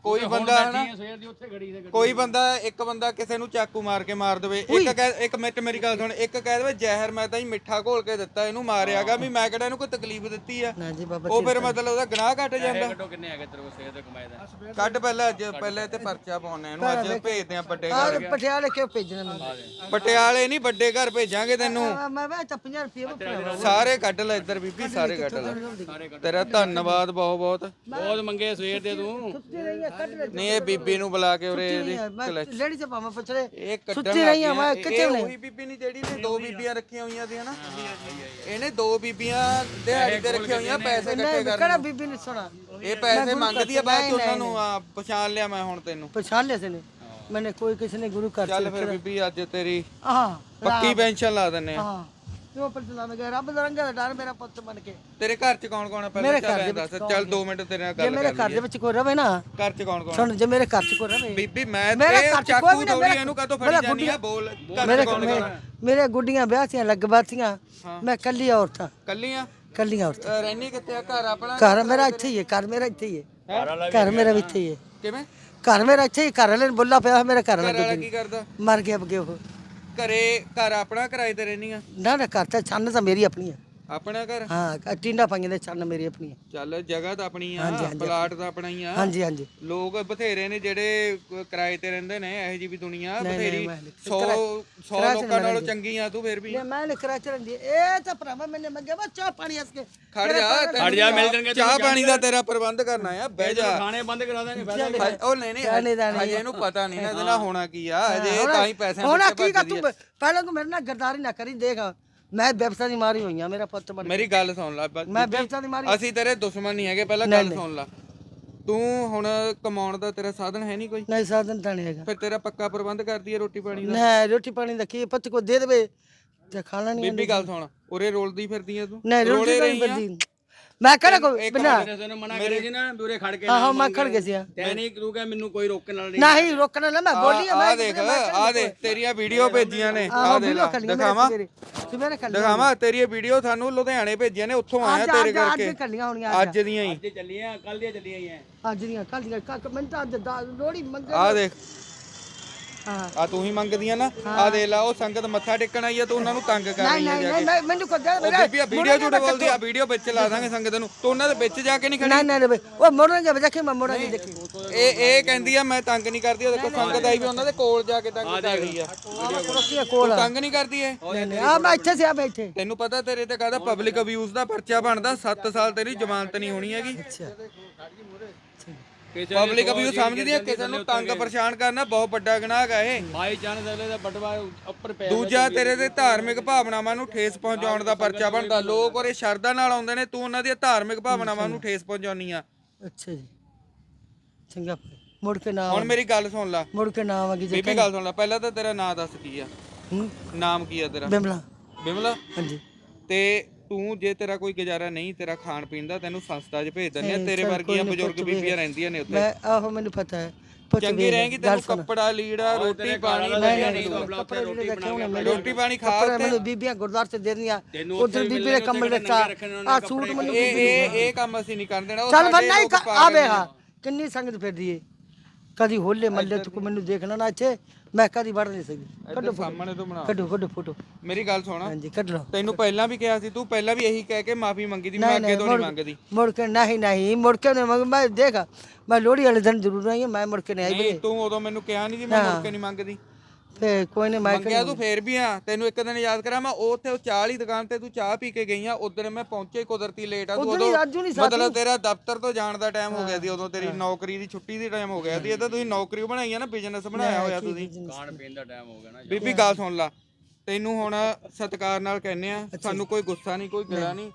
ਕੋਈ ਬੰਦਾ ਹਨਾ?
ਸਵੇਰ ਦੀ ਉੱਥੇ ਖੜੀ ਤੇ
ਕੋਈ ਬੰਦਾ ਇੱਕ ਬੰਦਾ ਕਿਸੇ ਨੂੰ ਚਾਕੂ ਮਾਰ ਕੇ ਮਾਰ ਦੇਵੇ। ਇੱਕ ਕਹਿ ਇੱਕ ਮਿੰਟ ਮੇਰੀ ਗੱਲ ਸੁਣ ਇੱਕ ਕਹਿ ਦੇਵੇ ਜ਼ਹਿਰ ਮੈਂ ਤਾਂ ਹੀ ਮਿੱਠਾ ਘੋਲ ਕੇ ਦਿੱਤਾ ਇਹਨੂੰ ਮਾਰਿਆਗਾ ਵੀ ਮੈਂ ਕਿਹੜਾ ਇਹਨੂੰ ਕੋਈ ਤਕਲੀਫ ਦਿੱਤੀ ਆ।
ਨਾ ਜੀ ਬਾਬਾ
ਉਹ ਫਿਰ ਮਤਲਬ ਉਹਦਾ ਗੁਨਾਹ ਘਟ ਜਾਂਦਾ।
ਕੱਢੋ ਕਿੰਨੇ ਹੈਗੇ ਤੇਰੇ ਕੋਲ ਸਵੇਰ ਦੇ ਕਮਾਏ ਦਾ?
ਕੱਢ ਪਹਿਲਾਂ ਅੱਜ ਪਹਿਲੇ ਤੇ ਪਰਚਾ ਪਾਉਣਾ ਇਹਨੂੰ ਅੱਜ ਭੇਜਦੇ ਆ ਵੱਡੇ ਘਰ।
ਪਟਿਆਲੇ ਕਿਉਂ ਭੇਜਣਾ ਮੈਨੂੰ?
ਪਟਿਆਲੇ। ਨਹੀਂ ਵੱਡੇ ਘਰ ਭੇਜਾਂਗੇ ਤੈਨੂੰ।
ਮੈਂ ਮੈਂ ਤਾਂ 50 ਰੁਪਏ
ਸਾਰੇ ਕੱਢ ਲੈ ਇੱਧਰ ਬੀਬੀ ਸਾਰੇ ਕੱਢ ਲੈ। ਤੇਰਾ ਧੰਨਵਾਦ ਬਹੁਤ ਬਹੁਤ
ਬਹੁਤ ਮੰਗੇ ਸਵੇਰ ਦੇ ਤੂੰ।
ਸੁੱਤੀ ਰਹੀ ਆ ਕੱਢ ਲੈ
ਨਹੀਂ ਇਹ ਬੀਬੀ ਨੂੰ ਬੁਲਾ ਕੇ ਉਰੇ ਇਹਦੀ
ਲੜੀ ਚ ਪਾਵਾਂ ਪੁੱਛ ਲੈ।
ਇਹ ਕੱਢਣ
ਸੁੱਤੀ ਰਹੀ ਆ। ਮੈਂ ਕਿੱਥੇ
ਇਹ
ਨੇ?
ਉਹੀ ਬੀਬੀ ਨਹੀਂ ਜਿਹੜੀ ਨੇ ਦੋ ਬੀਬੀਆਂ ਰੱਖੀਆਂ ਹੋਈਆਂ ਸੀ ਹਨਾ? ਇਹਨੇ ਦੋ ਬੀਬੀਆਂ ਦਿਹਾੜੀ ਤੇ ਰੱਖੀਆਂ ਹੋਈਆਂ ਪੈਸੇ ਇਕੱਠੇ
ਨਹੀਂ
ਕਰਨ।
ਕਿਹੜਾ ਬੀਬੀ ਨੇ ਸੁਣਾ?
ਇਹ ਪੈਸੇ ਮੰਗਦੀ ਆ ਬਾਅਦ ਚ ਉਹਨਾਂ ਨੂੰ ਆ ਪਛਾਣ ਲਿਆ ਮੈਂ ਹੁਣ ਤੈਨੂੰ।
ਪਛਾਣ ਲਿਆ ਸੀ ਨੇ ਮੈਨੇ ਕੋਈ ਕਿਸੇ ਨੇ ਗੁਰੂ ਘਰ
ਚੱਲ ਫਿਰ ਬੀਬੀ ਅੱਜ ਤੇਰੀ
ਹਾਂ
ਪੱਕੀ ਪੈਨਸ਼ਨ ਲਾ ਦਿੰਨੇ ਆ।
ਹਾਂ ਕਿਉਂ ਪਰ ਚਲਾਵੇਂਗਾ ਰੱਬ ਦਾ ਰੰਗਾ ਦਾ ਡਰ ਮੇਰਾ ਪੁੱਤ ਬਣ ਕੇ।
ਤੇਰੇ ਘਰ ਚ ਕੌਣ ਕੌਣ ਆ? ਪਹਿਲਾਂ
ਮੇਰੇ
ਚੱਲ
ਘਰ
ਦੱਸ।
ਵਿੱਚ
ਚੱਲ 2 ਮਿੰਟ ਤੇਰੇ ਨਾਲ
ਜੇ
ਗੱਲ
ਮੇਰੇ
ਕਰ
ਘਰ ਦੇ ਵਿੱਚ ਕੋਈ ਰਵੇ ਨਾ
ਘਰ ਚ ਕੌਣ ਕੌਣ
ਸੁਣ ਜੇ ਮੇਰੇ ਘਰ 'ਚ ਕੋਈ ਰਵੇ।
ਬੀਬੀ ਮੈਂ
ਮੇਰੇ
ਤੇ
ਘਰ 'ਚ ਕੋਈ
ਚਾਕੂ
ਵੀ ਨਾ,
ਦੌੜੀ
ਮੇਰਾ-
ਇਹਨੂੰ ਕਾਹਤੋਂ
ਮੇਰਾ
ਫੜੀ ਜਾਂਦੀ ਆ? ਬੋਲ ਘਰ
ਮੇਰੇ
ਚ ਕੌਣ ਕੌਣ ਆ?
ਮੇਰੇ ਗੁੱਡੀਆਂ ਵਿਆਹ ਸੀਆਂ ਲੱਗ ਬਾਤੀਆਂ ਮੈਂ ਕੱਲੀ ਔਰਤਾਂ।
ਕੱਲੀਆਂ?
ਕੱਲੀਆਂ ਔਰਤਾਂ।
ਅਹ ਰਹਿਨੀ ਕਿੱਥੇ ਆ? ਘਰ ਆਪਣਾ
ਘਰ ਮੇਰਾ ਇੱਥੇ ਹੀ ਹੈ ਘਰ ਮੇਰਾ ਇੱਥੇ ਹੀ ਹੈ। ਘਰ ਮੇਰਾ ਵੀ ਇੱਥੇ ਹੀ ਹੈ।
ਕਿਵੇਂ?
ਘਰ ਮੇਰਾ ਇੱਥੇ ਹੀ ਘਰ ਵਾਲੇ ਨੇ ਬੁੱਲਾ ਪਿਆ ਹੋਇਆ, ਮੇਰਾ ਘਰ
ਘਰ ਵਾਲਾ
ਵਾਲਾ
ਕੀ ਕਰਦਾ?
ਮਰ ਗਿਆ ਬਗੇ ਉਹ।
ਘਰੇ ਘਰ ਆਪਣਾ ਕਿਰਾਏ ਤੇ ਰਹਿੰਦੀ ਆ?
ਨਾ ਨਾ, ਘਰ ਤਾਂ ਛੰਨ ਤਾਂ ਮੇਰੀ ਆਪਣੀ ਆ।
ਆਪਣਾ ਘਰ?
ਹਾਂ ਟਿੰਡਾ ਪਾਈਆਂ ਦੇ ਛੰਨ ਮੇਰੀ ਆਪਣੀ ਹੈ
ਚੱਲ ਜਗ੍ਹਾ ਤਾਂ ਆਪਣੀ ਆ ਪਲਾਟ ਤਾਂ ਆਪਣਾ ਹੀ ਆ।
ਹਾਂਜੀ ਹਾਂਜੀ।
ਲੋਕ ਬਥੇਰੇ ਨੇ ਜਿਹੜੇ ਕ- ਕਿਰਾਏ ਤੇ ਰਹਿੰਦੇ ਨੇ ਇਹੋ ਜੀ ਵੀ ਦੁਨੀਆ ਬਥੇਰੀ
ਮੈਂ ਨਹੀਂ।
100 100 ਲੋਕਾਂ ਨਾਲੋਂ ਚੰਗੀ ਆ ਤੂੰ ਫਿਰ ਵੀ।
ਲੈ ਮੈਂ ਨੇ ਕਰਾ ਚੜਨ ਦੀ ਇਹ ਤਾਂ ਭਰਾਵਾ ਮੈਨੇ ਮੰਗਿਆ ਵਾ ਚਾਹ ਪਾਣੀ ਹੱਸ ਕੇ
ਖੜ ਜਾ
ਖੜ ਜਾ ਮਿਲ ਜਾਣਗੇ
ਚਾਹ ਪਾਣੀ ਦਾ। ਤੇਰਾ ਪ੍ਰਬੰਧ ਕਰਨਾ ਆ ਬਹਿ ਜਾ।
ਖਾਣੇ ਬੰਦ ਕਰਾ ਦਾਂਗੇ ਬਹਿ ਜਾ।
ਹਜੇ- ਉਹ ਨਹੀਂ ਨਹੀਂ ਹਜੇ ਇਹਨੂੰ ਪਤਾ ਨਹੀਂ ਨਾ ਇਹਦੇ ਨਾਲ ਹੋਣਾ ਕੀ ਆ ਅਜੇ ਤਾਂ ਹੀ ਪੈਸਿਆਂ
ਹੁਣ ਕੀ ਕਰ ਤੂੰ। ਪਹਿਲਾਂ ਤੂੰ ਮੇਰੇ ਨਾਲ ਗਰਦਾਰੀ ਨਾ ਕਰੀ ਦੇਖ। ਮੈਂ ਵਿਵਸਥਾ ਦੀ ਮਾਰੀ ਹੋਈਆਂ ਮੇਰਾ ਪੁੱਤ ਬਣ
ਮੇਰੀ ਗੱਲ ਸੁਣ ਲੈ ਬਸ
ਮੈਂ ਵਿਵਸਥਾ ਦੀ ਮਾਰੀ
ਅਸੀਂ ਤੇਰੇ ਦੁਸ਼ਮਣ ਨਹੀਂ ਹੈਗੇ ਪਹਿਲਾਂ ਗੱਲ ਸੁਣ ਲੈ। ਤੂੰ ਹੁਣ ਕਮਾਉਣ ਦਾ ਤੇਰਾ ਸਾਧਨ ਹੈ ਨਹੀਂ ਕੋਈ?
ਨਹੀਂ ਸਾਧਨ ਤਾਂ ਨਹੀਂ ਹੈਗਾ।
ਫਿਰ ਤੇਰਾ ਪੱਕਾ ਪ੍ਰਬੰਧ ਕਰਦੀ ਹੈ ਰੋਟੀ ਪਾਣੀ ਦਾ?
ਨਾ ਰੋਟੀ ਪਾਣੀ ਦਾ ਕੀ ਪੁੱਤ ਕੋ ਦੇ ਦੇਵੇ। ਤੇ ਖਾਣਾ ਨਹੀਂ
ਬੀਬੀ ਗੱਲ ਸੁਣ ਉਰੇ ਰੋਲਦੀ ਫਿਰਦੀ ਆ ਤੂੰ?
ਨਹੀਂ ਰੋਟੀ
ਰੋਲੇ
ਤਾਂ
ਰਹੀ
ਨਹੀਂ
ਆ।
ਬੰਦੀ ਮੈਂ ਕਿਹੜਾ ਕੋਈ ਬਿਨਾ
ਤੈਨੂੰ ਮਨਾ ਕਰੇ ਸੀ ਨਾ ਦੂਰੇ ਖੜ ਕੇ
ਆਹੋ ਮੈਂ ਖੜ ਗਿਆ ਸੀ ਆ।
ਤੈ ਨਹੀਂ ਤੂੰ ਕਹੇ ਮੈਨੂੰ ਕੋਈ ਰੋਕਣ ਵਾਲਾ ਨਹੀਂ।
ਨਹੀਂ ਰੋਕਣਾ ਨਾ ਮੈਂ ਬੋਲੀ ਆ,
ਆ
ਮੈਂ
ਦੇਖ ਆ ਦੇਖ ਤੇਰੀਆਂ ਵੀਡੀਓ ਭੇਜੀਆਂ ਨੇ। ਆ ਦੇਖ ਦਿਖਾਵਾਂ?
ਸਵੇਰੇ ਖੜੀ
ਦਿਖਾਵਾਂ ਤੇਰੀ ਵੀਡੀਓ ਸਾਨੂੰ ਲੁਧਿਆਣੇ ਭੇਜੀਆਂ ਨੇ ਉੱਥੋਂ ਆਇਆ
ਅੱਜ
ਤੇਰੇ
ਅੱਜ ਅੱਜ
ਕਰਕੇ।
ਹੋਣੀਆਂ
ਅੱਜ। ਦੀਆਂ ਹੀ।
ਅੱਜ ਚੱਲੀਆਂ ਕੱਲ ਦੀਆਂ ਚੱਲੀਆਂ ਹੀ ਐ।
ਅੱਜ ਦੀਆਂ ਕੱਲ ਦੀਆਂ ਕੱਕ ਮੈਂ ਤਾਂ ਅੱਜ ਦਾ- ਲੋਹੜੀ ਮੰਗ
ਆ ਦੇਖ। ਆ ਤੂੰ ਹੀ ਮੰਗਦੀਆਂ ਨਾ। ਆ ਦੇਖ ਲਾ ਉਹ ਸੰਗਤ ਮੱਥਾ ਟੇਕਣ ਆਈ ਆ ਤੂੰ ਉਹਨਾਂ ਨੂੰ ਤੰਗ ਕਰ
ਨਹੀਂ
ਰਹੀ ਆ
ਨਹੀਂ
ਜਾ
ਨਹੀਂ
ਕੇ।
ਨਹੀਂ, ਮੈਨੂੰ ਕੋ ਦੇ
ਉਹ
ਮੇਰਾ
ਬੀਬੀ ਆ ਵੀਡੀਓ ਝੂਠ ਬੋਲਦੀ ਆ ਵੀਡੀਓ ਵਿੱਚ ਲਾ ਦਾਂਗੇ ਸੰਗਤ ਨੂੰ। ਤੂੰ ਉਹਨਾਂ ਦੇ ਵਿੱਚ ਜਾ ਕੇ ਨਹੀਂ ਖੜੀ?
ਨਹੀਂ ਨਹੀਂ ਨਹੀਂ, ਉਹ ਮੋੜਨ ਜਾ ਦੇਖੀ ਮੈਂ ਮੋੜਾਂਗੀ ਦੇਖੀ।
ਇਹ ਇਹ ਕਹਿੰਦੀ ਆ ਮੈਂ ਤੰਗ ਨਹੀਂ ਕਰਦੀ ਉਹ ਦੇਖੋ ਸੰਗਤ ਆਈ ਵੀ ਉਹਨਾਂ ਦੇ ਕੋਲ ਜਾ ਕੇ ਤੰਗ ਕਰ ਰਹੀ ਆ।
ਕੋਲ
ਤੰਗ ਨਹੀਂ ਕਰਦੀ ਇਹ?
ਨਹੀਂ ਨਹੀਂ ਆ ਮੈਂ ਇੱਥੇ ਸੀ ਆ ਮੈਂ ਇੱਥੇ।
ਤੈਨੂੰ ਪਤਾ ਤੇਰੇ ਤੇ ਕਾਹਦਾ ਪਬਲਿਕ ਅਬਿਊਜ਼ ਦਾ ਪਰਚਾ ਬਣਦਾ 7 ਸਾਲ ਤੇਰੀ ਜ਼ਮਾਨਤ ਨਹੀਂ ਹੋਣੀ ਹੈਗੀ।
ਅੱਛਾ।
ਪਬਲਿਕ ਅਬਿਊਜ਼ ਸਮਝਦੀ ਆ ਕਿਸੇ ਨੂੰ ਤੰਗ ਪਰੇਸ਼ਾਨ ਕਰਨਾ ਬਹੁਤ ਵੱਡਾ ਗੁਨਾਹ ਹੈਗਾ ਇਹ।
ਬਾਈ ਜਾਨ ਦਲੇ ਦਾ ਬਟਵਾ ਉੱਪਰ ਪੈ
ਦੂਜਾ ਤੇਰੇ ਦੇ ਧਾਰਮਿਕ ਭਾਵਨਾਵਾਂ ਨੂੰ ਠੇਸ ਪਹੁੰਚਾਉਣ ਦਾ ਪਰਚਾ ਬਣਦਾ। ਲੋਕ ਔਰੇ ਸ਼ਰਧਾ ਨਾਲ ਆਉਂਦੇ ਨੇ ਤੂੰ ਉਹਨਾਂ ਦੀਆਂ ਧਾਰਮਿਕ ਭਾਵਨਾਵਾਂ ਨੂੰ ਠੇਸ ਪਹੁੰਚਾਉਣੀ ਆ।
ਅੱਛਾ ਜੀ। ਚੰਗਾ। ਮੁੜ ਕੇ ਨਾ
ਹੁਣ ਮੇਰੀ ਗੱਲ ਸੁਣ ਲੈ।
ਮੁੜ ਕੇ ਨਾ ਆਵਾਂਗੀ ਜੇ
ਬੀਬੀ ਗੱਲ ਸੁਣ ਲੈ ਪਹਿਲਾਂ ਤਾਂ ਤੇਰਾ ਨਾਂ ਦੱਸ ਕੀ ਆ?
ਹੂੰ?
ਨਾਮ ਕੀ ਆ ਤੇਰਾ?
ਬਿਮਲਾ।
ਬਿਮਲਾ?
ਹਾਂਜੀ।
ਤੇ ਤੂੰ ਜੇ ਤੇਰਾ ਕੋਈ ਗੁਜ਼ਾਰਾ ਨਹੀਂ ਤੇਰਾ ਖਾਣ ਪੀਣ ਦਾ ਤੈਨੂੰ ਸੰਸਥਾ 'ਚ ਭੇਜ ਦਿੰਦੇ ਆ ਤੇਰੇ ਵਰਗੀਆਂ ਬਜ਼ੁਰਗ ਬੀਬੀਆਂ। ਰਹਿੰਦੀਆਂ ਨੇ ਉੱਥੇ
ਮੈਂ ਆਹੋ ਮੈਨੂੰ ਪਤਾ ਹੈ
ਚੰਗੀ ਰਹੇਗੀ ਤੈਨੂੰ। ਕੱਪੜਾ ਲੀੜਾ ਰੋਟੀ ਪਾਣੀ
ਨਹੀਂ ਨਹੀਂ। ਕੱਪੜੇ ਰੱਖੇ ਹੋਣੇ ਮੈਨੂੰ
ਰੋਟੀ ਪਾਣੀ ਖਾ
ਕੱਪੜੇ
ਤੇ
ਮੈਨੂੰ ਬੀਬੀਆਂ ਗੁਰਦਾਰ ਤੇ ਦੇ ਦੀਆਂ
ਤੈਨੂੰ
ਉਧਰ ਬੀਬੀ ਨੇ ਕੰਬਲ ਰੱਖਾ ਆ ਸੂਟ ਮੈਨੂੰ
ਇਹ ਇਹ ਇਹ ਕੰਮ ਅਸੀਂ ਨਹੀਂ ਕਰਨ ਦੇਣਾ ਉਹ
ਚੱਲ ਨਹੀਂ
ਲੋਕ
ਆ
ਪਾਗਲ ਨੇ।
ਵੇਖਾ ਕਿੰਨੀ ਸੰਗਤ ਫਿਰਦੀ ਏ ਕਦੀ ਹੋਲੇ ਮੱਲੇ ਤੂੰ ਮੈਨੂੰ ਦੇਖਣਾ ਨਾ ਇੱਥੇ ਮੈਂ ਕਦੀ ਵੜ ਨਹੀਂ ਸਕਦੀ। ਕੱਢੋ
ਸਾਹਮਣੇ ਤੋਂ ਬਣਾ।
ਕੱਢੋ ਕੱਢੋ ਫੋਟੋ।
ਮੇਰੀ ਗੱਲ ਸੁਣ।
ਹਾਂਜੀ ਕੱਢ ਲਓ
ਤੈਨੂੰ ਪਹਿਲਾਂ ਵੀ ਕਿਹਾ ਸੀ ਤੂੰ ਪਹਿਲਾਂ ਵੀ ਇਹੀ ਕਹਿ ਕੇ ਮਾਫੀ ਮੰਗੀ ਦੀ ਮੈਂ ਅੱਗੇ ਤੋਂ ਨਹੀਂ ਮੰਗਦੀ।
ਮੁੜ ਕੇ ਨਹੀਂ ਨਹੀਂ ਮੁੜ ਕੇ ਨਹੀਂ ਮੰਗ ਮੈਂ ਦੇਖ ਮੈਂ ਲੋਹੜੀ ਵਾਲੇ ਦਿਨ ਜ਼ਰੂਰ ਆਈ ਮੈਂ ਮੁੜ ਕੇ ਨਹੀਂ ਆਈ
ਤੂੰ ਉਦੋਂ ਮੈਨੂੰ ਕਿਹਾ ਨਹੀਂ ਸੀ ਮੈਂ ਮੁੜ ਕੇ ਨਹੀਂ ਮੰਗਦੀ।
ਫੇ ਕੋਈ ਨਹੀਂ ਮੈਂ
ਮੰਗਿਆ ਤੂੰ ਫੇਰ ਵੀ ਆ ਤੈਨੂੰ ਇੱਕ ਦਿਨ ਯਾਦ ਕਰਾਂ ਮੈਂ ਉਹ ਉੱਥੇ ਉਹ ਚਾਹ ਵਾਲੀ ਦੁਕਾਨ ਤੇ ਤੂੰ ਚਾਹ ਪੀ ਕੇ ਗਈ ਆ ਉਦੋਂ ਮੈਂ ਪਹੁੰਚੇ ਕੁਦਰਤੀ ਲੇਟ ਆ ਤੂੰ
ਉੱਧਰ ਹੀ
ਉਦੋਂ
ਰਾਜੂ ਨਹੀਂ ਸਾਥ।
ਮਤਲਬ ਤੇਰਾ ਦਫ਼ਤਰ ਤੋਂ ਜਾਣ ਦਾ ਟਾਈਮ ਹੋ ਗਿਆ ਸੀ ਉਦੋਂ ਤੇਰੀ ਨੌਕਰੀ ਦੀ ਛੁੱਟੀ ਦੀ ਟਾਈਮ ਹੋ ਗਿਆ ਸੀ ਇਹ ਤਾਂ ਤੁਸੀਂ ਨੌਕਰੀ ਬਣਾਈ ਆ ਨਾ ਬਿਜ਼ਨਸ ਬਣਾਇਆ ਹੋਇਆ ਤੁਸੀਂ।
ਖਾਣ ਪੀਣ ਦਾ ਟਾਈਮ ਹੋ ਗਿਆ ਨਾ
ਬੀਬੀ ਗੱਲ ਸੁਣ ਲਾ ਤੈਨੂੰ ਹੁਣ ਸਤਿਕਾਰ ਨਾਲ ਕਹਿੰਨੇ ਆ ਸਾਨੂੰ ਕੋਈ ਗੁੱਸਾ ਨਹੀਂ ਕੋਈ ਗਿਲਾ ਨਹੀਂ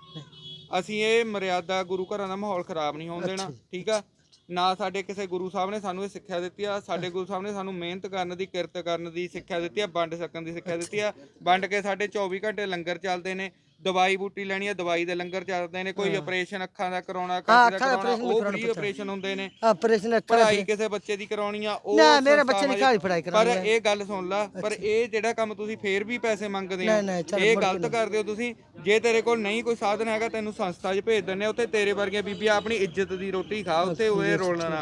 ਅਸੀਂ ਇਹ ਮਰਿਆਦਾ ਗੁਰੂ ਘਰਾਂ ਦਾ ਮਾਹੌਲ ਖਰਾਬ ਨਹੀਂ ਹੋਣ ਦੇਣਾ ਠੀਕ ਆ? ਨਾ ਸਾਡੇ ਕਿਸੇ ਗੁਰੂ ਸਾਹਿਬ ਨੇ ਸਾਨੂੰ ਇਹ ਸਿੱਖਿਆ ਦਿੱਤੀ ਆ, ਸਾਡੇ ਗੁਰੂ ਸਾਹਿਬ ਨੇ ਸਾਨੂੰ ਮਿਹਨਤ ਕਰਨ ਦੀ, ਕਿਰਤ ਕਰਨ ਦੀ ਸਿੱਖਿਆ ਦਿੱਤੀ ਆ, ਵੰਡ ਸਕਣ ਦੀ ਸਿੱਖਿਆ ਦਿੱਤੀ ਆ। ਵੰਡ ਕੇ ਸਾਡੇ 24 ਘੰਟੇ ਲੰਗਰ ਚੱਲਦੇ ਨੇ। ਦਵਾਈ ਬੂਟੀ ਲੈਣੀ ਆ ਦਵਾਈ ਦੇ ਲੰਗਰ ਚੱਲਦੇ ਨੇ ਕੋਈ ਆਪਰੇਸ਼ਨ ਅੱਖਾਂ ਦਾ ਕਰਾਉਣਾ ਕਿਸੇ ਦਾ
ਅੱਖਾਂ ਦਾ
ਕਰਾਉਣਾ
operation ਵੀ
ਉਹ ਫ੍ਰੀ ਆਪਰੇਸ਼ਨ ਹੁੰਦੇ ਨੇ।
ਆਪਰੇਸ਼ਨ ਕਰ
ਪੜ੍ਹਾਈ ਕਿਸੇ ਬੱਚੇ ਦੀ ਕਰਾਉਣੀ ਆ ਉਹ
ਨਾ, ਮੇਰੇ ਬੱਚੇ ਨੇ ਹੀ ਪੜ੍ਹਾਈ
ਪਰ
ਕਰਾਉਣੀ
ਇਹ ਗੱਲ ਸੁਣ ਲਾ ਪਰ ਇਹ ਜਿਹੜਾ ਕੰਮ ਤੁਸੀਂ ਫੇਰ ਵੀ ਪੈਸੇ ਮੰਗਦੇ
ਨਹੀਂ,
ਹੋ
ਨਹੀਂ, ਚੱਲ
ਇਹ ਗਲਤ ਕਰਦੇ ਹੋ ਤੁਸੀਂ। ਜੇ ਤੇਰੇ ਕੋਲ ਨਹੀਂ ਕੋਈ ਸਾਧਨ ਹੈਗਾ ਤੈਨੂੰ ਸੰਸਥਾ 'ਚ ਭੇਜ ਦਿੰਦੇ ਆ ਉੱਥੇ ਤੇਰੇ ਵਰਗੀਆਂ ਬੀਬੀਆਂ ਆਪਣੀ ਇੱਜ਼ਤ ਦੀ ਰੋਟੀ ਖਾ ਉੱਥੇ ਉਰੇ ਰੋਲਣ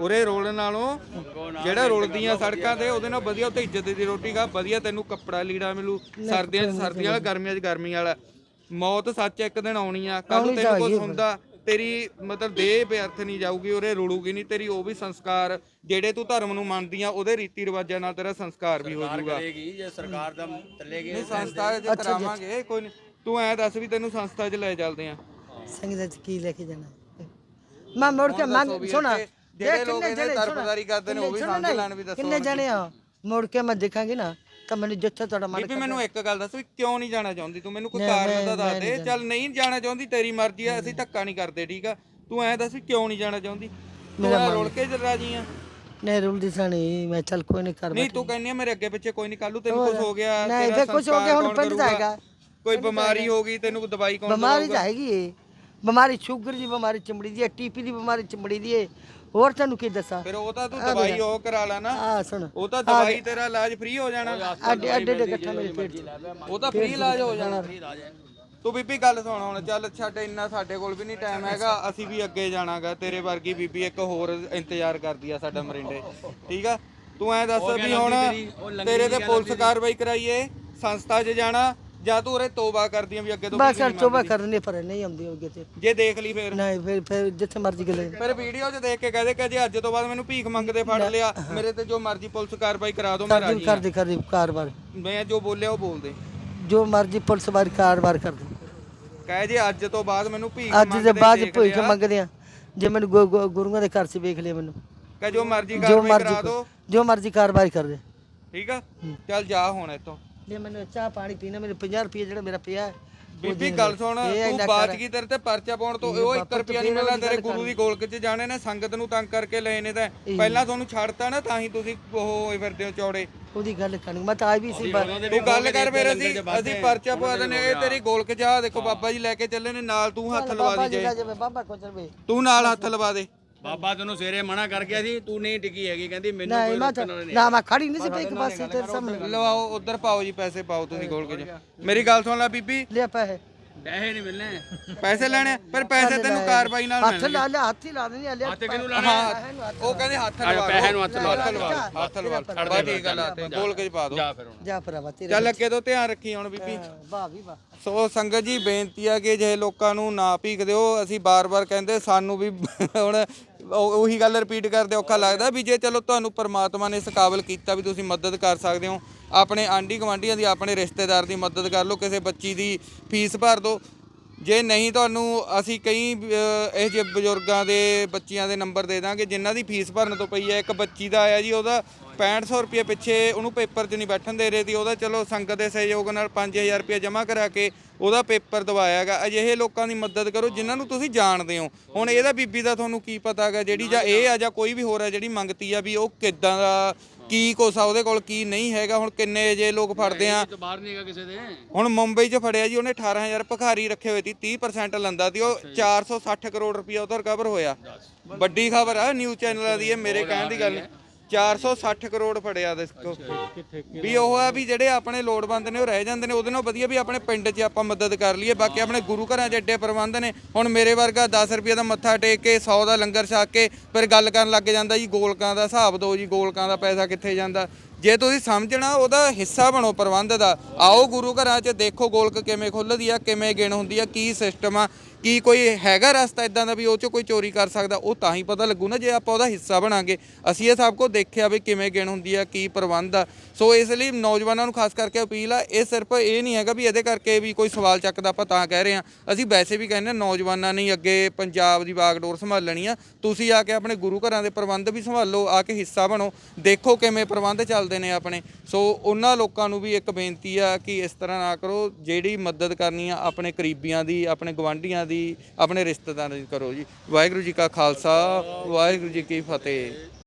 ਉਰੇ ਰੋਲਣ ਨਾਲੋਂ ਜਿਹੜਾ ਰੁਲਦੀਆਂ ਸੜਕਾਂ ਤੇ ਉਹਦੇ ਨਾਲ ਵਧੀਆ ਉੱਥੇ ਇੱਜ਼ਤ ਦੀ ਰੋਟੀ ਖਾ ਵਧੀਆ ਤੈਨੂੰ ਕੱਪੜਾ ਲੀੜਾ ਮਿਲੂ ਸਰਦੀਆਂ 'ਚ ਸਰਦੀਆਂ ਵਾਲਾ ਗਰਮੀਆਂ 'ਚ ਗਰਮੀ ਵਾਲਾ। ਮੌਤ ਸੱਚ ਇੱਕ ਦਿਨ ਆਉਣੀ ਆ ਕੱਲ ਤੈਨੂੰ ਕੁਝ ਹੁੰਦਾ ਤੇਰੀ ਮਤਲਬ ਦੇਹ ਬੇਅਰਥ ਨਹੀਂ ਜਾਊਗੀ ਉਰੇ ਰੁਲੂਗੀ ਨਹੀਂ ਤੇਰੀ ਉਹ ਵੀ ਸੰਸਕਾਰ ਜਿਹੜੇ ਤੂੰ ਧਰਮ ਨੂੰ ਮੰਨਦੀ ਆ ਉਹਦੇ ਰੀਤੀ ਰਿਵਾਜਾਂ ਨਾਲ ਤੇਰਾ ਸੰਸਕਾਰ ਵੀ ਹੋ ਜਾਊਗਾ।
ਕਰੇਗੀ ਜੇ ਸਰਕਾਰ ਦਾ ਚੱਲੇਗੀ
ਨਹੀਂ ਸੰਸਥਾ 'ਚ ਕਰਾਵਾਂਗੇ ਕੋਈ ਨਹੀਂ। ਤੂੰ ਐ ਦੱਸ ਵੀ ਤੈਨੂੰ ਸੰਸਥਾ 'ਚ ਲੈ ਚੱਲਦੇ ਆ।
ਸੰਗਤ ਚ ਕੀ ਲੈ ਕੇ ਜਾਣਾ? ਮੈਂ ਮੁੜ ਕੇ ਮੰਗ ਸੁਣਾ
ਜਿਹੜੇ ਲੋਕ ਇਹਨੇ ਤਰਫਦਾਰੀ ਕਰਦੇ ਨੇ ਉਹ ਵੀ ਸਮਝ ਲੈਣ ਵੀ ਦੱਸੋ
ਕਿੰਨੇ ਜਣੇ ਆ? ਮੁੜ ਕੇ ਮੈਂ ਦੇਖਾਂਗੀ ਨਾ ਤਾਂ ਮੈਨੂੰ ਜਿੱਥੇ ਤੁਹਾਡਾ ਮਨ
ਬੀਬੀ ਮੈਨੂੰ ਇੱਕ ਗੱਲ ਦੱਸ ਵੀ ਕਿਉਂ ਨਹੀਂ ਜਾਣਾ ਚਾਹੁੰਦੀ? ਤੂੰ ਮੈਨੂੰ ਕੋਈ ਕਾਰਨ ਤਾਂ ਦੱਸ ਦੇ। ਚੱਲ ਨਹੀਂ ਜਾਣਾ ਚਾਹੁੰਦੀ ਤੇਰੀ ਮਰਜ਼ੀ ਆ ਅਸੀਂ ਧੱਕਾ ਨਹੀਂ ਕਰਦੇ ਠੀਕ ਆ? ਤੂੰ ਐ ਦੱਸ ਵੀ ਕਿਉਂ ਨਹੀਂ ਜਾਣਾ ਚਾਹੁੰਦੀ? ਐ ਰੁਲ ਕੇ ਰਾਜੀ ਆ।
ਨਹੀਂ ਰੁਲ ਦੀ ਸਣੀ ਮੈਂ ਚੱਲ ਕੋਈ ਨਹੀਂ ਕਰ
ਨਹੀਂ ਤੂੰ ਕਹਿੰਦੀ ਆ ਮੇਰੇ ਅੱਗੇ ਪਿੱਛੇ ਕੋਈ ਨਹੀਂ ਕੱਲੂ ਤੈਨੂੰ ਕੁਝ ਹੋ ਗਿਆ
ਨਹੀਂ, ਜੇ ਕੁਛ ਹੋ ਗਿਆ, ਹੁਣ ਪਿੰਡ ਹੈਗਾ।
ਕੋਈ ਬਿਮਾਰੀ ਹੋ ਗਈ ਤੈਨੂੰ ਦਵਾਈ ਕੌਣ
ਬਿਮਾਰੀ ਏ। ਬਿਮਾਰੀ ਸ਼ੂਗਰ ਦੀ ਬਿਮਾਰੀ ਚਮੜੀ ਦੀ ਹੈ ਟੀਪੀ ਦੀ ਬਿਮਾਰੀ ਚਮੜੀ ਦੀ ਹੈ ਹੋਰ ਤੈਨੂੰ ਕੀ ਦੱਸਾਂ?
ਫਿਰ ਉਹ ਤਾਂ ਤੂੰ ਦਵਾਈ ਉਹ ਕਰਾ ਲਾ ਨਾ।
ਆ ਸੁਣ।
ਉਹ ਤਾਂ ਦਵਾਈ ਤੇਰਾ ਇਲਾਜ ਫ੍ਰੀ ਹੋ ਜਾਣਾ।
ਅੱਡੇ ਅੱਡੇ ਦੇ ਗੱਠਾ ਮੇਰੇ ਪੇਟ 'ਚ
ਉਹ ਤਾਂ ਫ੍ਰੀ ਇਲਾਜ ਹੋ ਜਾਣਾ। ਤੂੰ ਬੀਬੀ ਗੱਲ ਸੁਣ ਹੁਣ ਚੱਲ ਛੱਡ ਇੰਨਾ ਸਾਡੇ ਕੋਲ ਵੀ ਨਹੀਂ ਟਾਈਮ ਹੈਗਾ। ਅਸੀਂ ਵੀ ਅੱਗੇ ਜਾਣਾਗਾ ਤੇਰੇ ਵਰਗੀ ਬੀਬੀ ਇੱਕ ਹੋਰ ਇੰਤਜ਼ਾਰ ਕਰਦੀ ਆ ਸਾਡਾ ਮਰਿੰਡੇ। ਠੀਕ ਆ? ਤੂੰ ਐ ਦੱਸ ਵੀ ਹੁਣ ਤੇਰੇ ਤੇ ਪੁਲਿਸ ਕਾਰਵਾਈ ਕਰਾਈਏ ਸੰਸਥਾ 'ਚ ਜਾਣਾ ਜਾਂ ਤੂੰ ਉਰੇ ਤੋਬਾ ਕਰਦੀ ਆ ਵੀ ਅੱਗੇ ਤੋਂ
ਬਸ
ਨਹੀਂ
ਤੋਬਾ ਕਰਨੇ ਪਰ ਨਹੀਂ ਆਉਂਦੀ ਹੋਗੇ ਤੇ।
ਜੇ ਦੇਖ ਲਈ ਫੇਰ।
ਨਹੀਂ ਫਿਰ ਫਿਰ ਜਿੱਥੇ ਮਰਜ਼ੀ ਗਲੇ
ਫਿਰ ਵੀਡੀਓ 'ਚ ਦੇਖ ਕੇ ਕਹਦੇ ਕਿ ਜੇ ਅੱਜ ਤੋਂ ਬਾਅਦ ਮੈਨੂੰ ਭੀਖ ਮੰਗਦੇ ਫੜ ਲਿਆ। ਮੇਰੇ ਤੇ ਜੋ ਮਰਜ਼ੀ ਪੁਲਿਸ ਕਾਰਵਾਈ ਕਰਾ ਦੋ ਮੈਂ ਰਾਜੀ ਹਾਂ।
ਕਰਦੇ ਕਰਦੇ ਕਾਰਵਾਰ
ਮੈਂ ਜੋ ਬੋਲਿਆ ਉਹ ਬੋਲਦੇ
ਜੋ ਮਰਜ਼ੀ ਪੁਲਿਸ ਵਾਰੀ ਕਾਰਵਾਰ ਕਰਦੇ
ਕਹੇ ਜੇ ਅੱਜ ਤੋਂ ਬਾਅਦ ਮੈਨੂੰ ਭੀਖ
ਅੱਜ ਦੇ
ਮੰਗਦੇ
ਬਾਅਦ
ਦੇਖ
ਭੁੱਖ
ਲਿਆ,
ਮੰਗਦੇ ਆ। ਜੇ ਮੈਨੂੰ ਗੁ- ਗੁ- ਗੁਰੂਆਂ ਦੇ ਘਰ 'ਚ ਵੇਖ ਲਿਆ ਮੈਨੂੰ।
ਕਹੇ ਜੋ ਮਰਜ਼ੀ
ਜੋ
ਕਾਰਵਾਈ
ਮਰਜ਼ੀ
ਕਰਾ ਦੋ
ਜੋ ਮਰਜ਼ੀ ਕਾਰਵਾਈ ਕਰਦੇ
ਠੀਕ ਆ? ਚੱਲ ਜਾ ਹੁਣ ਇੱਥੋਂ।
ਜੇ ਮੈਨੂੰ ਚਾਹ ਪਾਣੀ ਪੀਣਾ ਮੇਰੇ 50 ਰੁਪਏ ਜਿਹੜਾ ਮੇਰਾ ਪਿਆ ਹੈ, ਉਹ
ਬੀਬੀ ਗੱਲ। ਸੁਣ
ਇਹ
ਤੂੰ
ਇੰਨਾ
ਬਾਤ
ਕਰ।
ਕੀ ਤੇਰੇ ਤੇ ਪਰਚਾ ਪਾਉਣ ਤੋਂ ਉਹ 1 ਰੁਪਿਆ ਨਹੀਂ ਮਿਲਣਾ ਤੇਰੇ ਗੁਰੂ ਦੀ ਗੋਲਕ 'ਚ ਜਾਣੇ ਨੇ ਸੰਗਤ ਨੂੰ ਤੰਗ ਕਰਕੇ ਲਏ ਨੇ ਤਾਂ। ਪਹਿਲਾਂ ਤੁਹਾਨੂੰ ਛੱਡਤਾ ਨਾ ਤਾਂ ਹੀ ਤੁਸੀਂ ਉਹ ਹੋਏ ਫਿਰਦੇ ਹੋ ਚੌੜੇ।
ਉਹਦੀ ਗੱਲ ਕਰਨੀ ਮੈਂ ਤਾਂ ਆਈ ਵੀ ਸੀ ਪਰ
ਤੂੰ ਗੱਲ ਕਰ ਫਿਰ ਅਸੀਂ ਅਸੀਂ ਪਰਚਾ ਪਵਾ ਦਿੰਦੇ ਇਹ ਤੇਰੀ ਗੋਲਕ 'ਚ ਆ ਦੇਖੋ ਬਾਬਾ ਜੀ ਲੈ ਕੇ ਚੱਲੇ ਨੇ ਨਾਲ ਤੂੰ ਹੱਥ ਲਵਾ
ਬਾਬਾ
ਦੀ
ਜੀ
ਜੇ।
ਦਾ ਜਿਵੇਂ ਬਾਬਾ ਕੋ ਚਲਵੇ
ਤੂੰ ਨਾਲ ਹੱਥ ਲਵਾ ਦੇ।
ਬਾਬਾ ਤੈਨੂੰ ਸਵੇਰੇ ਮਨਾ ਕਰ ਗਿਆ ਸੀ ਤੂੰ ਨਹੀਂ ਟਿਕੀ ਹੈਗੀ ਕਹਿੰਦੀ ਮੈਨੂੰ
ਨਹੀਂ
ਕੋਈ
ਮੈਂ ਤਾਂ ਨਾ ਮੈਂ ਖੜੀ ਨਹੀਂ ਸੀ ਪਈ ਇੱਕ ਪਾਸੇ ਤੇਰੇ ਸਾਹਮਣੇ।
ਲਵਾਓ ਉਧਰ ਪਾਓ ਜੀ ਪੈਸੇ ਪਾਓ ਤੁਸੀਂ ਗੋਲਕ 'ਚ ਮੇਰੀ ਗੱਲ ਸੁਣ ਲੈ ਬੀਬੀ।
ਲਿਆ ਪੈਸੇ।
ਪੈਸੇ ਨਹੀਂ ਮਿਲਣੇ।
ਪੈਸੇ ਲੈਣੇ ਆ, ਪਰ ਪੈਸੇ ਤੈਨੂੰ ਕਾਰਵਾਈ ਨਾਲ
ਹੱਥ
ਮਿਲਣਗੇ।
ਲਾ ਲਿਆ ਹੱਥ ਹੀ ਲਾ ਦੇਣੀ ਲਿਆ
ਹੱਥ ਕਿਹਨੂੰ
ਹਾਂ ਉਹ ਕਹਿੰਦੇ ਹੱਥ ਲਵਾ
ਪੈਸੇ ਨੂੰ ਹੱਥ ਲਵਾ
ਹੱਥ ਲਵਾ ਹੱਥ ਲਵਾ ਬਸ ਠੀਕ ਆ ਲਾ ਤੇ ਗੋਲਕ 'ਚ ਪਾ ਦੋ।
ਜਾ ਫਿਰ ਹੁਣ।
ਜਾ ਭਰਾਵਾ ਤੇਰੇ
ਚੱਲ ਅੱਗੇ ਤੋਂ ਧਿਆਨ ਰੱਖੀ ਹੁਣ ਬੀਬੀ।
ਵਾਹ ਵੀ ਵਾਹ।
ਸੋ ਸੰਗਤ ਜੀ ਬੇਨਤੀ ਆ ਕਿ ਜੇ ਲੋਕਾਂ ਨੂੰ ਨਾ ਭੀਖ ਦਿਓ ਅਸੀਂ ਬਾਰ-ਬਾਰ ਕਹਿੰਦੇ ਸਾਨੂੰ ਵੀ ਹੁਣ ਉਹ- ਉਹੀ ਗੱਲ ਰਿਪੀਟ ਕਰਦੇ ਔਖਾ ਲੱਗਦਾ ਵੀ ਜੇ ਚਲੋ ਤੁਹਾਨੂੰ ਪਰਮਾਤਮਾ ਨੇ ਇਸ ਕਾਬਲ ਕੀਤਾ ਵੀ ਤੁਸੀਂ ਮਦਦ ਕਰ ਸਕਦੇ ਹੋ, ਆਪਣੇ ਆਂਢੀ ਗੁਆਂਢੀਆਂ ਦੀ, ਆਪਣੇ ਰਿਸ਼ਤੇਦਾਰ ਦੀ ਮਦਦ ਕਰ ਲਓ, ਕਿਸੇ ਬੱਚੀ ਦੀ ਫੀਸ ਭਰ ਦਿਓ ਜੇ ਨਹੀਂ ਤੁਹਾਨੂੰ ਅਸੀਂ ਕਈ ਅਹ, ਇਹ ਜਿਹੇ ਬਜ਼ੁਰਗਾਂ ਦੇ ਬੱਚਿਆਂ ਦੇ ਨੰਬਰ ਦੇ ਦਾਂਗੇ ਜਿਨ੍ਹਾਂ ਦੀ ਫੀਸ ਭਰਨ ਤੋਂ ਪਈ ਹੈ ਇੱਕ ਬੱਚੀ ਦਾ ਆਇਆ ਜੀ ਉਹਦਾ 6500 ਰੁਪਏ ਪਿੱਛੇ ਉਹਨੂੰ ਪੇਪਰ 'ਚ ਨਹੀਂ ਬੈਠਣ ਦੇ ਰਹੇ ਸੀ ਉਹਦਾ ਚਲੋ ਸੰਗਤ ਦੇ ਸਹਿਯੋਗ ਨਾਲ 5000 ਰੁਪਏ ਜਮ੍ਹਾਂ ਕਰਾ ਕੇ ਉਹਦਾ ਪੇਪਰ ਦਵਾਇਆਗਾ ਅਜਿਹੇ ਲੋਕਾਂ ਦੀ ਮਦਦ ਕਰੋ ਜਿਨ੍ਹਾਂ ਨੂੰ ਤੁਸੀਂ ਜਾਣਦੇ ਹੋ। ਹੁਣ ਇਹਦਾ ਬੀਬੀ ਦਾ ਤੁਹਾਨੂੰ ਕੀ ਪਤਾਗਾ ਜਿਹੜੀ ਜਾਂ ਇਹ ਆ ਜਾਂ ਕੋਈ ਵੀ ਹੋਰ ਆ ਜਿਹੜੀ ਮੰਗਤੀ ਆ ਵੀ ਉਹ ਕਿੱਦਾਂ ਦਾ ਕੀ ਕੁਛ ਆ ਉਹਦੇ ਕੋਲ ਕੀ ਨਹੀਂ ਹੈਗਾ ਹੁਣ ਕਿੰਨੇ ਜੇ ਲੋਕ ਫੜਦੇ ਆ।
ਤਾਂ ਬਾਹਰ ਨਹੀਂ ਹੈਗਾ ਕਿਸੇ ਦੇ।
ਹੁਣ ਮੁੰਬਈ 'ਚ ਫੜਿਆ ਜੀ ਉਹਨੇ 18000 ਭਿਖਾਰੀ ਰੱਖੇ ਹੋਏ ਸੀ 30% ਲੰਦਾ ਸੀ ਉਹ 460 ਕਰੋੜ ਰੁਪਇਆ ਉਹਦਾ ਰਿਕਵਰ ਹੋਇਆ। ਵੱਡੀ ਖਬਰ ਆ ਨਿਊਜ਼ ਚੈਨਲਾਂ ਦੀ ਇਹ ਮੇਰੇ ਕਹਿਣ ਦੀ ਗੱਲ ਨਹੀਂ। 460 ਕਰੋੜ ਫੜਿਆ ਦੇਖੋ ਵੀ ਉਹ ਆ ਵੀ ਜਿਹੜੇ ਆਪਣੇ ਲੋੜਵੰਦ ਨੇ ਉਹ ਰਹਿ ਜਾਂਦੇ ਨੇ ਉਹਦੇ ਨਾਲ ਵਧੀਆ ਵੀ ਆਪਣੇ ਪਿੰਡ 'ਚ ਆਪਾਂ ਮਦਦ ਕਰ ਲਈਏ। ਬਾਕੀ ਆਪਣੇ ਗੁਰੂ ਘਰਾਂ 'ਚ ਐਡੇ ਪ੍ਰਬੰਧ ਨੇ ਹੁਣ ਮੇਰੇ ਵਰਗਾ 10 ਰੁਪਏ ਦਾ ਮੱਥਾ ਟੇਕ ਕੇ 100 ਦਾ ਲੰਗਰ ਛਕ ਕੇ ਫਿਰ ਗੱਲ ਕਰਨ ਲੱਗ ਜਾਂਦਾ ਜੀ ਗੋਲਕਾਂ ਦਾ ਹਿਸਾਬ ਦਿਓ ਜੀ ਗੋਲਕਾਂ ਦਾ ਪੈਸਾ ਕਿੱਥੇ ਜਾਂਦਾ। ਜੇ ਤੁਸੀਂ ਸਮਝਣਾ ਉਹਦਾ ਹਿੱਸਾ ਬਣੋ ਪ੍ਰਬੰਧ ਦਾ। ਆਓ ਗੁਰੂ ਘਰਾਂ 'ਚ ਦੇਖੋ ਗੋਲਕ ਕਿਵੇਂ ਖੁੱਲਦੀ ਆ ਕਿਵੇਂ ਗਿਣ ਹੁੰਦੀ ਆ ਕੀ ਸਿਸਟਮ ਆ ਕੀ ਕੋਈ ਹੈਗਾ ਰਸਤਾ ਇਦਾਂ ਦਾ ਵੀ ਉਹ 'ਚ ਕੋਈ ਚੋਰੀ ਕਰ ਸਕਦਾ? ਉਹ ਤਾਂ ਹੀ ਪਤਾ ਲੱਗੂ ਨਾ ਜੇ ਆਪਾਂ ਉਹਦਾ ਹਿੱਸਾ ਬਣਾਂਗੇ। ਅਸੀਂ ਇਹ ਸਭ ਕੁਝ ਦੇਖਿਆ ਵੀ ਕਿਵੇਂ ਗਿਣ ਹੁੰਦੀ ਆ, ਕੀ ਪ੍ਰਬੰਧ ਆ। ਸੋ ਇਸ ਲਈ ਨੌਜਵਾਨਾਂ ਨੂੰ ਖਾਸ ਕਰਕੇ ਅਪੀਲ ਆ, ਇਹ ਸਿਰਫ ਇਹ ਨਹੀਂ ਹੈਗਾ ਵੀ ਇਹਦੇ ਕਰਕੇ ਵੀ ਕੋਈ ਸਵਾਲ ਚੱਕਦਾ ਆਪਾਂ ਤਾਂ ਕਹਿ ਰਹੇ ਆ ਅਸੀਂ ਵੈਸੇ ਵੀ ਕਹਿੰਦੇ ਨੌਜਵਾਨਾਂ ਨੇ ਅੱਗੇ ਪੰਜਾਬ ਦੀ ਬਾਗਡੋਰ ਸੰਭਾਲਣੀ ਆ। ਤੁਸੀਂ ਆ ਕੇ ਆਪਣੇ ਗੁਰੂ ਘਰਾਂ ਦੇ ਪ੍ਰਬੰਧ ਵੀ ਸੰਭਾਲੋ, ਆ ਕੇ ਹਿੱਸਾ ਬਣੋ। ਦੇਖੋ ਕਿਵੇਂ ਪ੍ਰਬੰਧ ਚੱਲਦੇ ਨੇ ਆਪਣੇ। ਸੋ ਉਹਨਾਂ ਲੋਕਾਂ ਨੂੰ ਵੀ ਇੱਕ ਬੇਨਤੀ ਆ ਕਿ ਇਸ ਤਰ੍ਹਾਂ ਨਾ ਕਰੋ। ਜਿਹੜੀ ਮਦਦ ਕਰਨੀ ਆ, ਆਪਣੇ ਕਰੀਬੀਆਂ ਦੀ, ਆਪਣੇ ਗਵਾਂਢੀਆਂ ਦੀ ਆਪਣੇ ਰਿਸ਼ਤੇਦਾਰਾਂ ਦੀ ਕਰੋ ਜੀ। ਵਾਹਿਗੁਰੂ ਜੀ ਕਾ ਖਾਲਸਾ ਵਾਹਿਗੁਰੂ ਜੀ ਕੀ ਫਤਿਹ।